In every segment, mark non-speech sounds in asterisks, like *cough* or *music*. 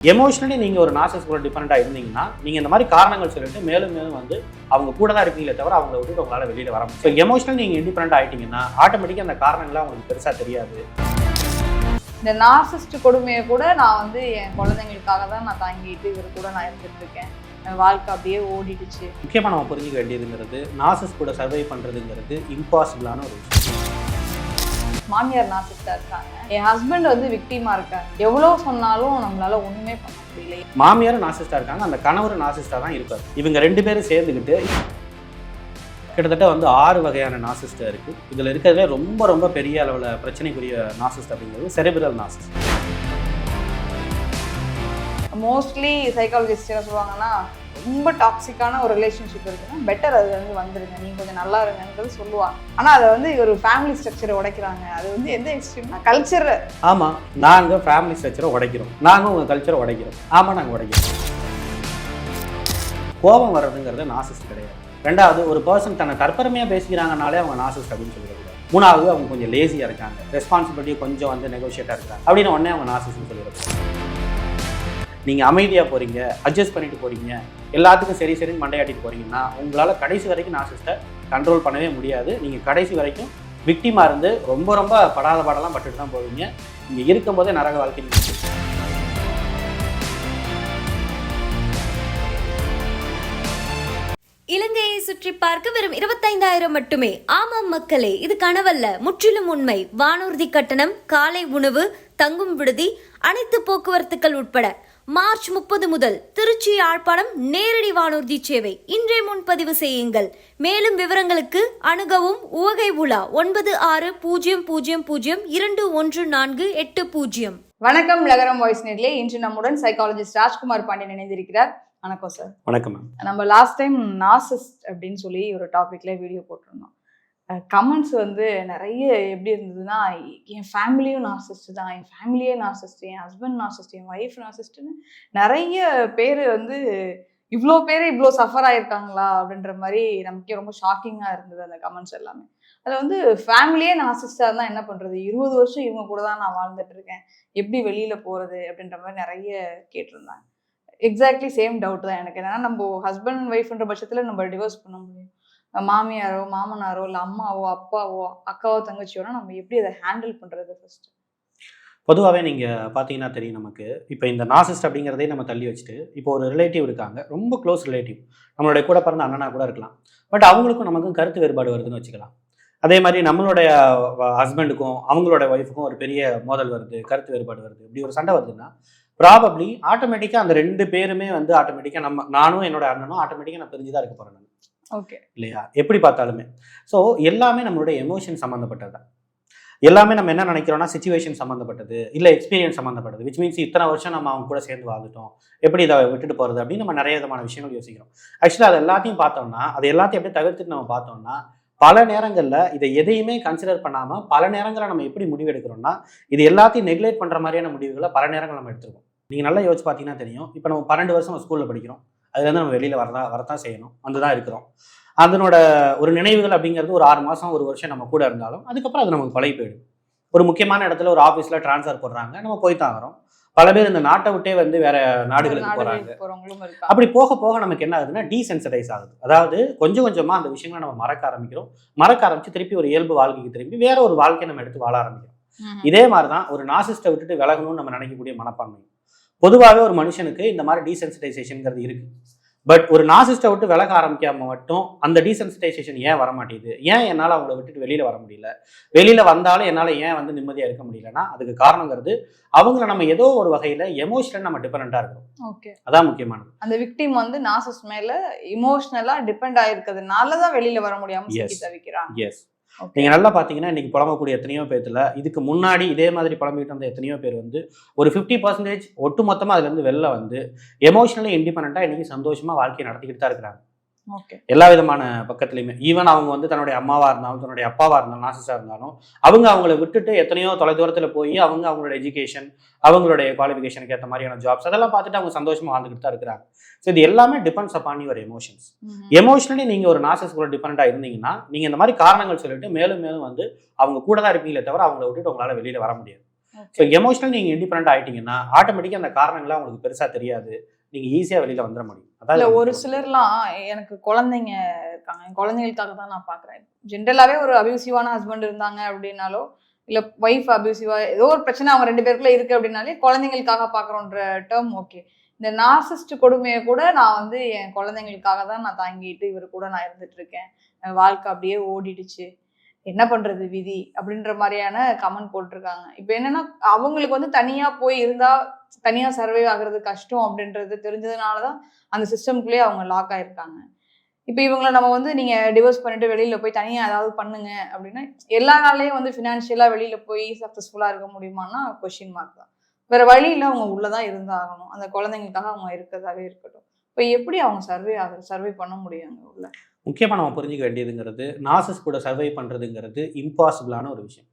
Emotionally நீங்கள் ஒரு நாசஸ் கூட டிஃபரெண்ட்டாக இருந்தீங்கன்னா நீங்கள் இந்த மாதிரி காரணங்கள் சொல்லிட்டு மேலும் மேலும் வந்து அவங்க கூட தான் இருப்பீங்களே தவிர அவங்கள விட்டுட்டு உங்களால் வெளியில் வர முடியும் ஸோ எமோஷனல் நீங்கள் இண்டிபெண்ட் ஆகிட்டீங்கன்னா ஆட்டோமேட்டிக்காக அந்த காரணங்கள்லாம் உங்களுக்கு பெருசாக தெரியாது. இந்த நார்சிஸ்ட் கொடுமையை கூட நான் வந்து என் குழந்தைங்களுக்காக தான் நான் தாங்கிட்டு இவர் கூட நான் இருந்துட்டு இருக்கேன். என் வாழ்க்கை அப்படியே ஓடிடுச்சு. முக்கியமாக நம்ம புரிஞ்சுக்க வேண்டியதுங்கிறது நாசஸ் கூட சர்வை பண்ணுறதுங்கிறது இம்பாசிபிளான ஒரு விஷயம். மாமியார் நார்சிஸ்டா இருக்காங்க. என் ஹஸ்பண்ட் வந்து விக்டிமா இருக்காரு. எவ்வளவு சொன்னாலும் நம்மளால ஒண்ணுமே பண்ண முடியல. மாமியாரும் நாசிஸ்டாக இருக்காங்க. அந்த கணவரும் நாசிஸ்டாக தான் இருப்பார். இவங்க ரெண்டு பேரும் சேர்ந்துக்கிட்டு கிட்டத்தட்ட வந்து ஆறு வகையான நாசிஸ்ட் இருக்குது இதில் இருக்கிறதுல ரொம்ப ரொம்ப பெரிய அளவில் பிரச்சனைக்குரிய நாசிஸ்ட் அப்படிங்கிறது செரிபிரல் நாசிஸ்ட் மோஸ்ட்லி சைக்காலஜிஸ்ட் என்ன சொல்லுவாங்கன்னா ரொம்ப டாக்ஸிக்கான ஒரு ரிலேஷன்ஷிப் இருக்குன்னா பெட்டர் அது வந்து வந்துருங்க. நீங்க கொஞ்சம் நல்லா இருங்கன்றது சொல்லுவாங்க. ஆனா அதை வந்து ஒரு ஃபேமிலி ஸ்ட்ரக்சரை உடைக்கிறாங்க. அது வந்து எந்த எக்ஸ்ட்ரீம்னா கல்ச்சர் ஆமாம் நாங்கள் ஃபேமிலி ஸ்ட்ரக்சரை உடைக்கிறோம். நாங்கள் உங்கள் கல்ச்சரை உடைக்கிறோம். ஆமாம் நாங்கள் உடைக்கிறோம். கோபம் வர்றதுங்கிறது நாசஸ் கிடையாது. ரெண்டாவது ஒரு பர்சன் தன்னை தற்பெருமையாக பேசிக்கிறாங்கனாலே அவங்க நாசஸ் அப்படின்னு சொல்லிடக்கூடாது. மூணாவது அவங்க கொஞ்சம் லேசியாக இருக்காங்க. ரெஸ்பான்சிபிலிட்டி கொஞ்சம் வந்து நெகோஷியேட்டாக இருக்காங்க. அப்படின்னு உடனே அவங்க நாசிஸ்ட்னு சொல்லிடக்கூடாது. நீங்கள் அமைதியாக போகிறீங்க அட்ஜஸ்ட் பண்ணிட்டு போகிறீங்க எல்லாத்துக்கும் சரி சரின்னு மண்டையாட்டிட்டு போகிறீங்கன்னா உங்களால் கடைசி வரைக்கும் நாசிஸ்ட்டை கண்ட்ரோல் பண்ணவே முடியாது. நீங்கள் கடைசி வரைக்கும் விக்டிமாக இருந்து ரொம்ப ரொம்ப படாத பாடெல்லாம் பட்டுட்டு தான் போவீங்க. இங்கே இருக்கும்போதே நரக வாழ்க்கை இலங்கையை சுற்றி பார்க்க வெறும் இருபத்தைந்தாயிரம் மட்டுமே. ஆமாம் மக்களே இது கனவல்ல. முற்றிலும் உண்மை. வானூர்தி கட்டணம் காலை உணவு தங்கும் விடுதி அனைத்து போக்குவரத்துக்கள் உட்பட. மார்ச் முப்பது முதல் திருச்சி யாழ்ப்பாணம் நேரடி வானூர்தி சேவை. இன்றே முன்பதிவு செய்யுங்கள். மேலும் விவரங்களுக்கு அணுகவும் உவகை உலா ஒன்பது ஆறு பூஜ்ஜியம் பூஜ்ஜியம் பூஜ்ஜியம் இரண்டு ஒன்று நான்கு எட்டு பூஜ்ஜியம் வணக்கம் லகரம் வாய்ஸ் நேரிலே இன்று நம்முடன் சைக்காலஜிஸ்ட் ராஜ்குமார் பாண்டியன் இணைந்திருக்கிறார். வணக்கம் சார் வணக்கம் மேம் நம்ம லாஸ்ட் டைம் நாசிஸ்ட் அப்படின்னு சொல்லி ஒரு டாபிக்ல வீடியோ போட்டிருந்தோம். கமெண்ட்ஸ் வந்து நிறைய எப்படி இருந்ததுன்னா என் ஃபேமிலியும் நார்சிஸ்ட் தான். என் ஃபேமிலியே நார்சிஸ்ட் என் ஹஸ்பண்ட் நார்சிஸ்ட் என் ஒய்ஃப் நார்சிஸ்ட்னு நிறைய பேர் வந்து இவ்வளோ பேர் இவ்வளோ சஃபர் ஆயிருக்காங்களா அப்படின்ற மாதிரி நமக்கே ரொம்ப ஷாக்கிங்காக இருந்தது அந்த கமெண்ட்ஸ் எல்லாமே. அதில் வந்து ஃபேமிலியே நாசிஸ்டாக இருந்தால் என்ன பண்ணுறது இருபது வருஷம் இவங்க கூட தான் நான் வாழ்ந்துட்டு இருக்கேன். எப்படி வெளியில் போகிறது அப்படின்ற மாதிரி நிறைய கேட்டிருந்தாங்க. எக்ஸாக்ட்லி சேம் டவுட் தான் எனக்கு. என்னன்னா நம்ம ஹஸ்பண்ட் ஒய்ஃப்ன்ற பட்சத்தில் நம்ம டிவோர்ஸ் பண்ண முடியும். மாமியாரோ மாமனாரோ இல்லை அம்மாவோ அப்பாவோ அக்காவோ தங்கச்சியோனா நம்ம எப்படி அதை ஹேண்டில் பண்ணுறது ஃபர்ஸ்ட் பொதுவாகவே நீங்கள் பார்த்தீங்கன்னா தெரியும் நமக்கு. இப்போ இந்த நாசிஸ்ட் அப்படிங்கிறதே நம்ம தள்ளி வச்சுட்டு இப்போ ஒரு ரிலேட்டிவ் இருக்காங்க. ரொம்ப க்ளோஸ் ரிலேட்டிவ் நம்மளுடைய கூட பிறந்த அண்ணனா கூட இருக்கலாம். பட் அவங்களுக்கும் நமக்கும் கருத்து வேறுபாடு வருதுன்னு வச்சுக்கலாம். அதே மாதிரி நம்மளுடைய ஹஸ்பண்டுக்கும் அவங்களோட ஒய்ஃபுக்கும் ஒரு பெரிய மோதல் வருது கருத்து வேறுபாடு வருது. இப்படி ஒரு சண்டை வருதுன்னா ப்ராபப்ளி ஆட்டோமேட்டிக்காக அந்த ரெண்டு பேருமே வந்து ஆட்டோமேட்டிக்காக நம்ம நானும் என்னோட அண்ணனும் ஆட்டோமேட்டிக்காக நான் பிரிஞ்சு தான் இருக்க போகிறேன் நான். ஓகே. இல்லையா? எப்படி பார்த்தாலுமே. ஸோ எல்லாமே நம்மளுடைய எமோஷன் சம்மந்தப்பட்டது தான். எல்லாமே நம்ம என்ன நினைக்கிறோம்னா சுச்சுவேஷன் சம்மந்தப்பட்டது இல்லை எக்ஸ்பீரியன்ஸ் சம்மந்தப்பட்டது விச் மீன்ஸ் இத்தனை வருஷம் நம்ம அவங்க கூட சேர்ந்து வாழ்ந்துட்டோம். எப்படி இதை விட்டுட்டு போகிறது அப்படின்னு நம்ம நிறைய விதமான விஷயங்கள் யோசிக்கிறோம். ஆக்சுவலாக அது எல்லாத்தையும் பார்த்தோம்னா அது எல்லாத்தையும் அப்படியே தவிர்த்துட்டு நம்ம பார்த்தோம்னா பல நேரங்களில் இதை எதையுமே கன்சிடர் பண்ணாமல் பல நேரங்களில் நம்ம எப்படி முடிவு எடுக்கிறோம்னா இது எல்லாத்தையும் நெக்லெக்ட் பண்ணுற மாதிரியான முடிவுகளை பல நேரங்கள் நம்ம எடுத்துருக்கோம் நீங்கள் நல்லா யோசிச்சு பார்த்தீங்கன்னா தெரியும். இப்போ நம்ம பன்னெண்டு வருஷம் ஸ்கூலில் படிக்கிறோம். அதுலேருந்து நம்ம வெளியில் வரதா வரத்தான் செய்யணும். வந்து தான் இருக்கிறோம். அதனோட ஒரு நினைவுகள் அப்படிங்கிறது ஒரு ஆறு மாதம் ஒரு வருஷம் நம்ம கூட இருந்தாலும் அதுக்கப்புறம் அது நமக்கு பழகி போயிடும். ஒரு முக்கியமான இடத்துல ஒரு ஆஃபீஸில் ட்ரான்ஸ்ஃபர் போடுறாங்க நம்ம போய் தான் வரோம். பல பேர் இந்த நாட்டை விட்டே வந்து வேற நாடுகளுக்கு போகிறாங்க அப்படி போக போக நமக்கு என்ன ஆகுதுன்னா டீசென்சிடைஸ் ஆகுது. அதாவது கொஞ்சம் கொஞ்சமாக அந்த விஷயங்களை நம்ம மறக்க ஆரம்பிக்கிறோம். மறக்க ஆரம்பிச்சு திருப்பி ஒரு இயல்பு வாழ்க்கைக்கு திரும்பி வேற ஒரு வாழ்க்கையை நம்ம எடுத்து வாழ ஆரம்பிக்கிறோம். இதே மாதிரி தான் ஒரு நாசிஸ்ட்டை விட்டுட்டு விலகணும்னு நம்ம நினைக்கக்கூடிய மனப்பான்மை. பொதுவாகவே ஒரு மனுஷனுக்கு இந்த மாதிரி டீசென்சிடைசேஷன்ங்கிறது இருக்கு. பட் ஒரு நாசிஸ்ட்டை விட்டு விலக ஆரம்பிக்காம மட்டும் அந்த டீசென்சிடைசேஷன் ஏன் வர மாட்டேங்குது ஏன் என்னால் அவங்கள விட்டுட்டு வெளியில வர முடியல? வெளியில வந்தாலும் என்னால் ஏன் வந்து நிம்மதியாக இருக்க முடியலன்னா அதுக்கு காரணங்கிறது அவங்கள நம்ம ஏதோ ஒரு வகையில எமோஷனல் நம்ம டிபெண்டாக இருக்கிறோம். ஓகே அதான் முக்கியமானது. அந்த விக்டிம் வந்து நாசஸ் மேல இமோஷனலா டிபெண்ட் ஆயிருக்கிறதுனால தான் வெளியில வர முடியாம Yes. சிக்கி தவிக்கிறாங்க. எஸ் நீங்க நல்லா பாத்தீங்கன்னா இன்னைக்கு புலம்பக்கூடிய எத்தனையோ பேர்த்துல இதுக்கு முன்னாடி இதே மாதிரி புலம்பிக்கிட்டு வந்த எத்தனையோ பேர் வந்து ஒரு ஃபிஃப்டி பர்சன்டேஜ் ஒட்டு மொத்தமா அதுல இருந்து வெளில வந்து எமோஷனலி இண்டிபெண்டா இன்னைக்கு சந்தோஷமா வாழ்க்கையை நடத்திக்கிட்டு தான் இருக்கிறாங்க. எல்லா விதமான பக்கத்துலையுமே. ஈவன் அவங்க வந்து தன்னுடைய அம்மாவா இருந்தாலும் தன்னுடைய அப்பாவா இருந்தாலும் நாசிஸா இருந்தாலும் அவங்க அவங்கள விட்டுட்டு எத்தனையோ தொலைதூரத்துல போய் அவங்க அவங்களோட எஜுகேஷன் அவங்களுடைய குவாலிஃபிகேஷனுக்கு ஏற்ற மாதிரியான ஜாப்ஸ் அதெல்லாம் பார்த்துட்டு அவங்க சந்தோஷமா வாழ்ந்துக்கிட்டு தான் இருக்கிறாங்க. ஸோ இது எல்லாமே depends upon your emotions emotionally நீங்க ஒரு நாசஸ் கூட டிபெண்டா இருந்தீங்கன்னா நீங்க இந்த மாதிரி காரணங்கள் சொல்லிட்டு மேலும் மேலும் வந்து அவங்க கூட தான் இருப்பீங்களே தவிர அவங்கள விட்டுட்டு உங்களால வெளியில வர முடியாது. ஸோ எமோஷனல் நீங்கள் இண்டிபெண்ட் ஆயிட்டீங்கன்னா ஆட்டோமேட்டிக்காக அந்த காரணங்கள்லாம் உங்களுக்கு பெருசாக தெரியாது. நீங்கள் ஈஸியாக வெளியில் வந்துட முடியும். அதான் ஒரு சிலர்லாம் எனக்கு குழந்தைங்க இருக்காங்க. என் குழந்தைகளுக்காக தான் நான் பாக்குறேன். ஜென்ரலாவே ஒரு அபியூசிவான ஹஸ்பண்ட் இருந்தாங்க அப்படின்னாலோ இல்ல ஒய்ஃப் அபியூசிவா ஏதோ ஒரு பிரச்சனை அவங்க ரெண்டு பேருக்குள்ள இருக்கு அப்படின்னாலே குழந்தைங்களுக்காக பாக்குறோன்ற டேர்ம் ஓகே இந்த நார்சிஸ்ட் கொடுமையை கூட நான் வந்து என் குழந்தைங்களுக்காக தான் நான் தாங்கிட்டு இவர் கூட நான் இருந்துட்டு இருக்கேன். வாழ்க்கை அப்படியே ஓடிடுச்சு. என்ன பண்றது விதி? அப்படின்ற மாதிரியான கமெண்ட் போட்டிருக்காங்க. இப்போ என்னன்னா அவங்களுக்கு வந்து தனியா போய் இருந்தா தனியா சர்வை ஆகுறது கஷ்டம் அப்படின்றது தெரிஞ்சதுனாலதான் அந்த சிஸ்டம்குள்ளேயே அவங்க லாக் ஆயிருக்காங்க. இப்போ இவங்களை நம்ம வந்து நீங்க டிவோர்ஸ் பண்ணிட்டு வெளியில போய் தனியா ஏதாவது பண்ணுங்க அப்படின்னா எல்லா நாள்லயும் வந்து ஃபினான்ஷியலா வெளியில போய் சக்சஸ்ஃபுல்லா இருக்க முடியுமான்னா கொஸ்டின் மார்க் தான். வேற வழியில அவங்க உள்ளதான் இருந்தாகணும். அந்த குழந்தைங்களுக்காக அவங்க இருக்கிறதாவே இருக்கட்டும். இப்போ எப்படி அவங்க சர்வே ஆகுது சர்வே பண்ண முடியும் அங்க உள்ள? முக்கியமாக நம்ம புரிஞ்சுக்க வேண்டியதுங்கிறது நாசஸ் கூட சர்வை பண்ணுறதுங்கிறது இம்பாசிபிளான ஒரு விஷயம்.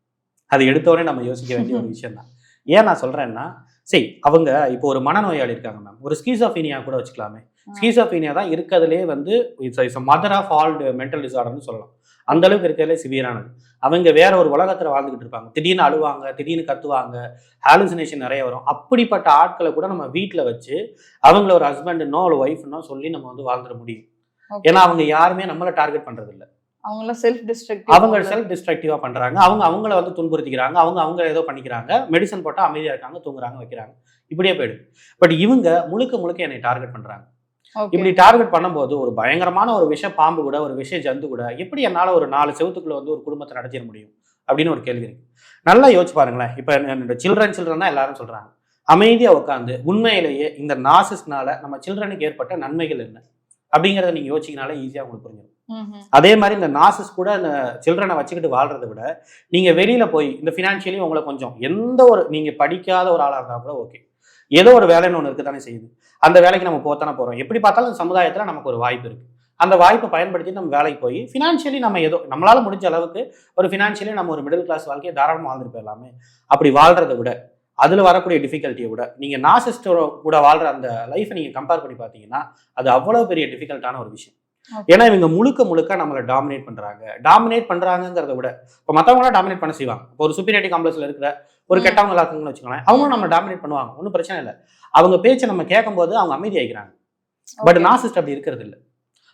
அது எடுத்தோடனே நம்ம யோசிக்க வேண்டிய ஒரு *laughs* விஷயம் தான் ஏன் நான் சொல்கிறேன்னா சரி அவங்க இப்போ ஒரு மனநோயாளி இருக்காங்க மேம் ஒரு ஸ்கீசோஃபீனியா கூட வச்சுக்கலாமே. ஸ்கீசோஃபீனியா தான் இருக்கிறதுலே வந்து it's it's mother of all mental டிசார்டர்னு சொல்லலாம். அந்த அளவுக்கு இருக்கிறதுலே சிவியரானது அவங்க வேற ஒரு உலகத்தில் வாழ்ந்துகிட்டு இருப்பாங்க. திடீர்னு அழுவாங்க திடீர்னு கத்துவாங்க ஹாலுசினேஷன் நிறைய வரும். அப்படிப்பட்ட ஆட்களை கூட நம்ம வீட்டில் வச்சு அவங்கள ஒரு ஹஸ்பண்டுனோ ஒரு ஒய்ஃப்னோ சொல்லி நம்ம வந்து வாழ்ந்துட முடியும். ஏன்னா அவங்க யாருமே நம்மளை டார்கெட் பண்றது இல்ல அவங்க செல்ஃப் டிஸ்ட்ரக்ட் அவங்க செல்ஃப் டிஸ்ட்ரக்டிவா பண்றாங்க. அவங்க அவங்கள வந்து துன்புறுத்திக்கிறாங்க. அவங்க அவங்க ஏதோ பண்ணிக்கிறாங்க. மெடிசன் போட்டா அமைதியா இருக்காங்க தூங்குறாங்க வைக்கிறாங்க. இப்படியே போயிடுது. பட் இவங்க முழுக்க முழுக்க என்னை டார்கெட் பண்றாங்க. இப்படி டார்கெட் பண்ணும்போது ஒரு பயங்கரமான ஒரு விஷ பாம்பு கூட ஒரு விஷ ஜந்து கூட எப்படி என்னால ஒரு நாலு செவத்துக்குள்ள வந்து ஒரு குடும்பத்தை நடத்திட முடியும்? அப்படின்னு ஒரு கேள்வி இருக்கு. நல்லா யோசிச்சு பாருங்களேன். இப்போ என்னோட சில்ட்ரன் சில்ட்ரன் தான் எல்லாரும் சொல்றாங்க. அமைதியா உட்காந்து உண்மையிலேயே இந்த நாசிஸ்னால நம்ம சில்ட்ரனுக்கு ஏற்பட்ட நன்மைகள் என்ன? அப்படிங்கிறத நீங்க யோசிச்சிங்கனாலே ஈஸியா உங்களுக்கு புரிஞ்சிடும் அதே மாதிரி இந்த நாசஸ் கூட இந்த சில்ட்ரனை வச்சுக்கிட்டு வாழ்றதை விட நீங்க வெளியில போய் இந்த ஃபினான்ஷியலி உங்களை கொஞ்சம் எந்த ஒரு நீங்க படிக்காத ஒரு ஆளா இருந்தா கூட ஓகே ஏதோ ஒரு வேலைன்னு ஒன்று இருக்குதானே செய்யுது. அந்த வேலைக்கு நம்ம போத்தானே போறோம். எப்படி பார்த்தாலும் சமுதாயத்துல நமக்கு ஒரு வாய்ப்பு இருக்கு. அந்த வாய்ப்பை பயன்படுத்தி நம்ம வேலைக்கு போய் ஃபினான்ஷியலி நம்ம ஏதோ நம்மளால முடிஞ்ச அளவுக்கு ஒரு ஃபினான்ஷியலி நம்ம ஒரு மிடில் கிளாஸ் வாழ்க்கையை தாராளமாக வாழ்ந்துட்டு போயிடலாமே. அப்படி வாழ்றதை விட அதுல வரக்கூடிய டிஃபிகல்ட்டியை விட நீங்க நாசிஸ்டோ கூட வாழ்ற அந்த லைஃப்பை நீங்க கம்பேர் பண்ணி பார்த்தீங்கன்னா அது அவ்வளவு பெரிய டிஃபிகல்ட்டான ஒரு விஷயம். ஏன்னா இவங்க முழுக்க முழுக்க நம்மளை டாமினேட் பண்றாங்க. டாமினேட் பண்றாங்கிறத விட இப்போ மற்றவங்கள டாமினேட் பண்ண செய்வாங்க. இப்போ ஒரு சுப்பீரியாரிட்டி காம்ப்ளெக்ஸ்ல இருக்கிற ஒரு. கெட்டவங்களா இருக்குங்கன்னு வச்சுக்கோங்களேன் அவங்களும் நம்ம டாமினேட் பண்ணுவாங்க. ஒன்றும் பிரச்சனை இல்லை. அவங்க பேச்சை நம்ம கேட்கும்போது அவங்க அமைதியாகிறாங்க பட் நாசிஸ்ட் அப்படி இருக்கிறது இல்லை.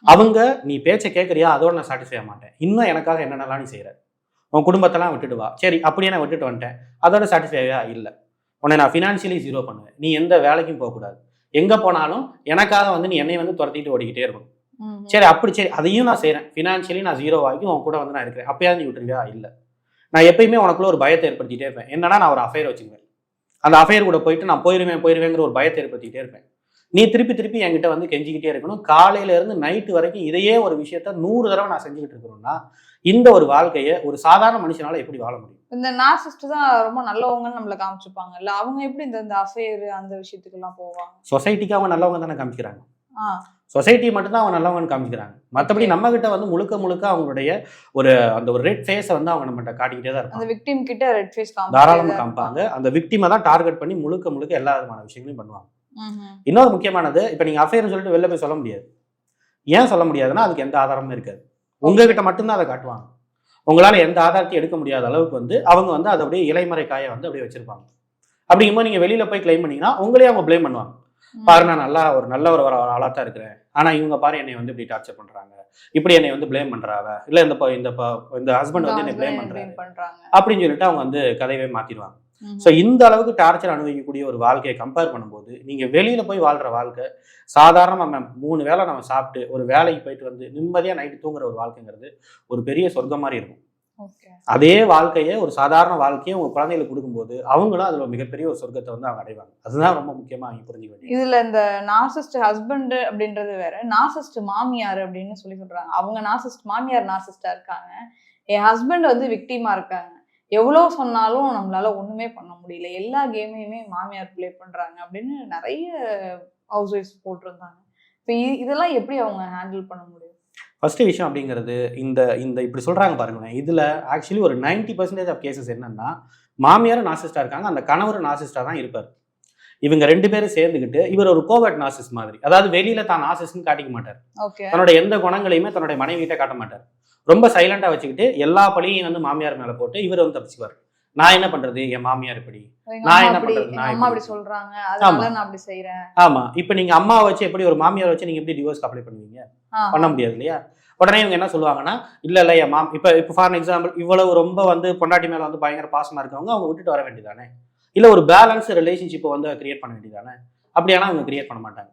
அவங்க நீ பேச்சை கேட்குறியா? அதோட நான் சாட்டிஸ்ஃபை ஆக மாட்டேன். இன்னும் எனக்காக என்னென்னலாம் நீ செய்யற உன் குடும்பத்தெல்லாம் விட்டுட்டு வா. சரி அப்படியே நான் விட்டுட்டு வந்துட்டேன். அதோட சாட்டிஸ்ஃபையா இல்லை. உன்னை நான் ஃபினான்ஷியலி ஜீரோ பண்ணுவேன். நீ எந்த வேலைக்கும் போகக்கூடாது. எங்கே போனாலும் எனக்காக வந்து நீ என்னை வந்து துரத்திட்டு ஓடிக்கிட்டே இருக்கணும். சரி அப்படி சரி அதையும் நான் செய்கிறேன் ஃபினான்ஷியலி நான் ஜீரோ ஆகி உன் கூட வந்து நான் இருக்கிறேன். அப்பயாவது நீ விட்டுருவியா? இல்லை. நான் எப்பயுமே உனக்குள்ள ஒரு பயத்தை ஏற்படுத்திட்டே இருப்பேன். என்னன்னா நான் ஒரு அஃபையர் வச்சுக்குவேன்? அந்த அஃபையர் கூட போயிட்டு நான் போயிருவேன் போயிருவேங்கிற ஒரு பயத்தை ஏற்படுத்திட்டே இருப்பேன். நீ திருப்பி திருப்பி என்கிட்ட வந்து கெஞ்சிக்கிட்டே இருக்கணும். காலையில இருந்து நைட்டு வரைக்கும் இதையே ஒரு விஷயத்த நூறு தடவை நான் செஞ்சுக்கிட்டு இருக்கணும்னா இந்த ஒரு வாழ்க்கையை ஒரு சாதாரண மனுஷனால எப்படி வாழ முடியும்? இந்த நார்சிஸ்ட் தான் ரொம்ப நல்லவங்கன்னு நம்மள காமிச்சுப்பாங்க. இல்ல அவங்க எப்படி இந்த இந்த அஃபேர் அந்த விஷயத்துக்கு எல்லாம் போவாங்க? சொசைட்டிக்கு அவங்க நல்லவங்க தானே காமிக்கிறாங்க. சொசைட்டி மட்டும்தான் அவங்க நல்லவங்கன்னு காமிக்கிறாங்க. மற்றபடி நம்ம கிட்ட வந்து முழுக்க முழுக்க அவங்களுடைய ஒரு அந்த ஒரு ரெட் ஃபேஸை வந்து அவங்க நம்மகிட்ட காட்டிக்கிட்டே தான் அந்த இருப்பாங்க. விக்டிம் கிட்ட ரெட் ஃபேஸ் தாராளமாக காமிப்பாங்க. அந்த விக்டிமை தான் டார்கெட் பண்ணி முழுக்க முழுக்க எல்லா விதமான விஷயங்களையும் பண்ணுவாங்க. இன்னொரு முக்கியமானது இப்போ நீங்கள் அஃபேர்னு சொல்லிட்டு வெளில போய் சொல்ல முடியாது. ஏன் சொல்ல முடியாதுன்னா அதுக்கு எந்த ஆதாரமும் இருக்காது. உங்ககிட்ட மட்டும்தான் அதை காட்டுவாங்க. உங்களால எந்த ஆதாரத்தையும் எடுக்க முடியாத அளவுக்கு வந்து அவங்க வந்து அதை அப்படியே இலைமறை காயை வந்து அப்படியே வச்சிருப்பாங்க. அப்படிங்கும்போது நீங்க வெளியில போய் கிளைம் பண்ணீங்கன்னா உங்களே அவங்க ப்ளேம் பண்ணுவாங்க. பாரு நான் நல்லா ஒரு நல்ல ஒரு ஆளா தான் இருக்கிறேன். ஆனா இவங்க பாரு என்னை வந்து இப்படி டார்ச்சர் பண்றாங்க. இப்படி என்னை வந்து ப்ளேம் பண்றாவ? இல்ல இந்த இந்த இந்த ஹஸ்பண்ட் வந்து என்னை ப்ளேம் பண்றாரு. பண்றாங்க. அப்படின்னு சொல்லிட்டு அவங்க வந்து கதையவே மாத்திடுவாங்க. ஸோ இந்த அளவுக்கு டார்ச்சர் அனுபவிக்கக்கூடிய ஒரு வாழ்க்கையை கம்பேர் பண்ணும்போது நீங்க வெளியில போய் வாழ்ற வாழ்க்கை சாதாரணமா மேம் மூணு வேளை நம்ம சாப்பிட்டு ஒரு வேலைக்கு போயிட்டு வந்து நிம்மதியா நைட்டு தூங்குற ஒரு வாழ்க்கைங்கிறது ஒரு பெரிய சொர்க்கம் மாதிரி இருக்கும். அதே வாழ்க்கையை ஒரு சாதாரண வாழ்க்கையை உங்க குழந்தைகளுக்கு கொடுக்கும்போது அவங்களும் அதுல மிகப்பெரிய ஒரு சொர்க்கத்தை வந்து அவங்க அடைவாங்க. அதுதான் ரொம்ப முக்கியமா அவங்க புரிஞ்சுக்க வேண்டியது. இதுல இந்த நார்சிஸ்ட் ஹஸ்பண்ட் அப்படின்றது வேற நார்சிஸ்ட் மாமியார் அப்படின்னு சொல்லி சொல்றாங்க. அவங்க நார்சிஸ்ட் மாமியார் நார்சிஸ்டா இருக்காங்க. என் ஹஸ்பண்ட் வந்து விக்டிமா இருக்காங்க. எவ்வளவு சொன்னாலும் நம்மளால ஒண்ணுமே பண்ண முடியல. எல்லா கேமையுமே மாமியார் ப்ளே பண்றாங்க அப்படின்னு நிறைய ஹவுஸ் ஒய்ஃப்ஸ் போட்டிருந்தாங்க இப்போ இதெல்லாம் எப்படி அவங்க ஹேண்டில் பண்ண முடியும்? ஃபர்ஸ்ட் விஷயம் அப்படிங்கிறது இந்த இந்த இப்படி சொல்றாங்க பாருங்களேன். இதுல ஆக்சுவலி ஒரு 90% பர்சன்டேஜ் ஆஃப் கேசஸ் என்னன்னா மாமியாரும் நாசிஸ்டா இருக்காங்க அந்த கணவரும் நாசிஸ்டா தான் இருப்பார். இவங்க ரெண்டு பேரும் சேர்ந்துக்கிட்டு இவர் ஒரு கோவர்ட் நாசிஸ் மாதிரி. அதாவது வெளியில தான் நாசிஸ்ன்னு காட்டிக்க மாட்டார். தன்னோட எந்த குணங்களையுமே தன்னுடைய மனைவி கிட்ட காட்ட மாட்டார். ரொம்ப சைலண்டா வச்சுக்கிட்டு எல்லா பழியையும் வந்து மாமியார் மேல போட்டு இவர் வந்து தப்பிச்சுக்குவார். நான் என்ன பண்றது? என் மாமியார் இப்படி. நான் என்ன பண்றது? எங்க நான் அம்மா எப்படி அப்படி சொல்றாங்க. அதனால நான் அப்படி செய்யறேன் ஆமா. இப்போ நீங்க அம்மாவை வச்சு எப்படி ஒரு மாமியார் வச்சு நீங்க எப்படி டிவோர்ஸ் அப்ளை பண்ணுவீங்க? பண்ண முடியாது இல்லையா? உடனே இவங்க என்ன சொல்லுவாங்கன்னா இல்ல இல்ல என் மாம் இப்போ இப்போ ஃபார் எக்ஸாம்பிள் இவ்வளவு ரொம்ப வந்து பொண்டாட்டி மேல வந்து பயங்கர பாசமா இருக்கவங்க அவங்க விட்டுட்டு வர வேண்டியதானே? இல்ல ஒரு பேலன்ஸ் ரிலேஷன்ஷிப்பை வந்து கிரியேட் பண்ண வேண்டியதானே? அப்படியானா அவங்க கிரியேட் பண்ண மாட்டாங்க.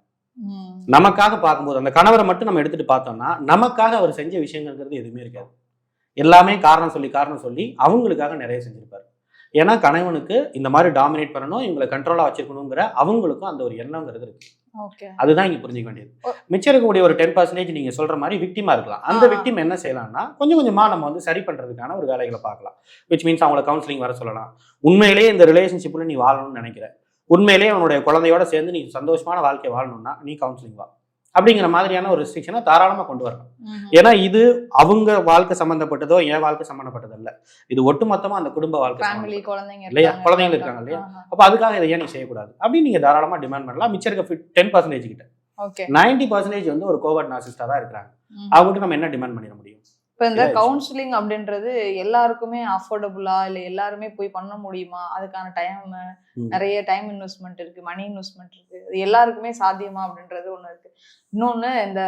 நமக்காக பார்க்கும்போது அந்த கணவரை மட்டும் நம்ம எடுத்துட்டு பார்த்தோம்னா நமக்காக அவர் செஞ்ச விஷயங்கள்ங்கிறது எதுவுமே இருக்காது. எல்லாமே காரணம் சொல்லி காரணம் சொல்லி அவங்களுக்காக நிறைய செஞ்சிருப்பாரு. ஏன்னா கணவனுக்கு இந்த மாதிரி டாமினேட் பண்ணணும் இவங்களை கண்ட்ரோலா வச்சிருக்கணுங்கிற அவங்களுக்கும் அந்த ஒரு எண்ணங்கிறது இருக்கு. ஓகே. அதுதான் இங்க புரிஞ்சுக்க வேண்டியது. மிச்சம் இருக்கக்கூடிய ஒரு டென் பர்சன்டேஜ் நீங்க சொல்ற மாதிரி விக்டிமா இருக்கலாம். அந்த. விக்டிம் என்ன செய்யலாம்னா கொஞ்சம் கொஞ்சமா நம்ம வந்து சரி பண்றதுக்கான ஒரு வேலைகளை பார்க்கலாம். விச் மீன்ஸ் அவங்கள கவுன்சிலிங் வர சொல்லலாம். உண்மையிலேயே இந்த ரிலேஷன்ஷிப்ல நீ வாழணும்னு நினைக்கிற. உண்மையிலேயே அவனுடைய குழந்தையோட சேர்ந்து நீ சந்தோஷமான வாழ்க்கை வாழணும்னா நீ கவுன்சிலிங் வா. அப்படிங்கிற மாதிரியான ஒரு ரெஸ்ட்ரிக்ஷனை தாராளமா கொண்டு வரலாம். ஏன்னா இது அவங்க வாழ்க்கை சம்பந்தப்பட்டதோ என் வாழ்க்கை சம்பந்தப்பட்டது இல்ல இது ஒட்டுமொத்தமா அந்த குடும்ப வாழ்க்கை. குழந்தைங்க இல்லையா? இருக்காங்க, குழந்தைங்க இருக்காங்க இல்லையா? அப்போ அதுக்காக இதை ஏன் நீ செய்யக்கூடாது? அப்படின்னு நீங்க தாராளமா டிமாண்ட் பண்ணலாம். மிச்சம் இருக்க டென் பர்சன்டேஜ் கிட்ட. நைன்டி பர்சன்டேஜ் வந்து ஒரு கோவர்ட் நாசிஸ்டா தான் இருக்கிறாங்க. அவங்ககிட்ட நம்ம என்ன டிமாண்ட் பண்ணிட முடியும்? இப்போ இந்த கவுன்சிலிங் அப்படின்றது எல்லாருக்குமே அஃபோர்டபுளா இல்ல எல்லாருமே போய் பண்ண முடியுமா? அதுக்கான டைம். நிறைய டைம் இன்வெஸ்ட்மெண்ட் இருக்கு மணி இன்வெஸ்ட்மெண்ட் இருக்கு. இது எல்லாருக்குமே சாத்தியமா அப்படின்றது ஒண்ணு இருக்கு. இன்னொன்னு இந்த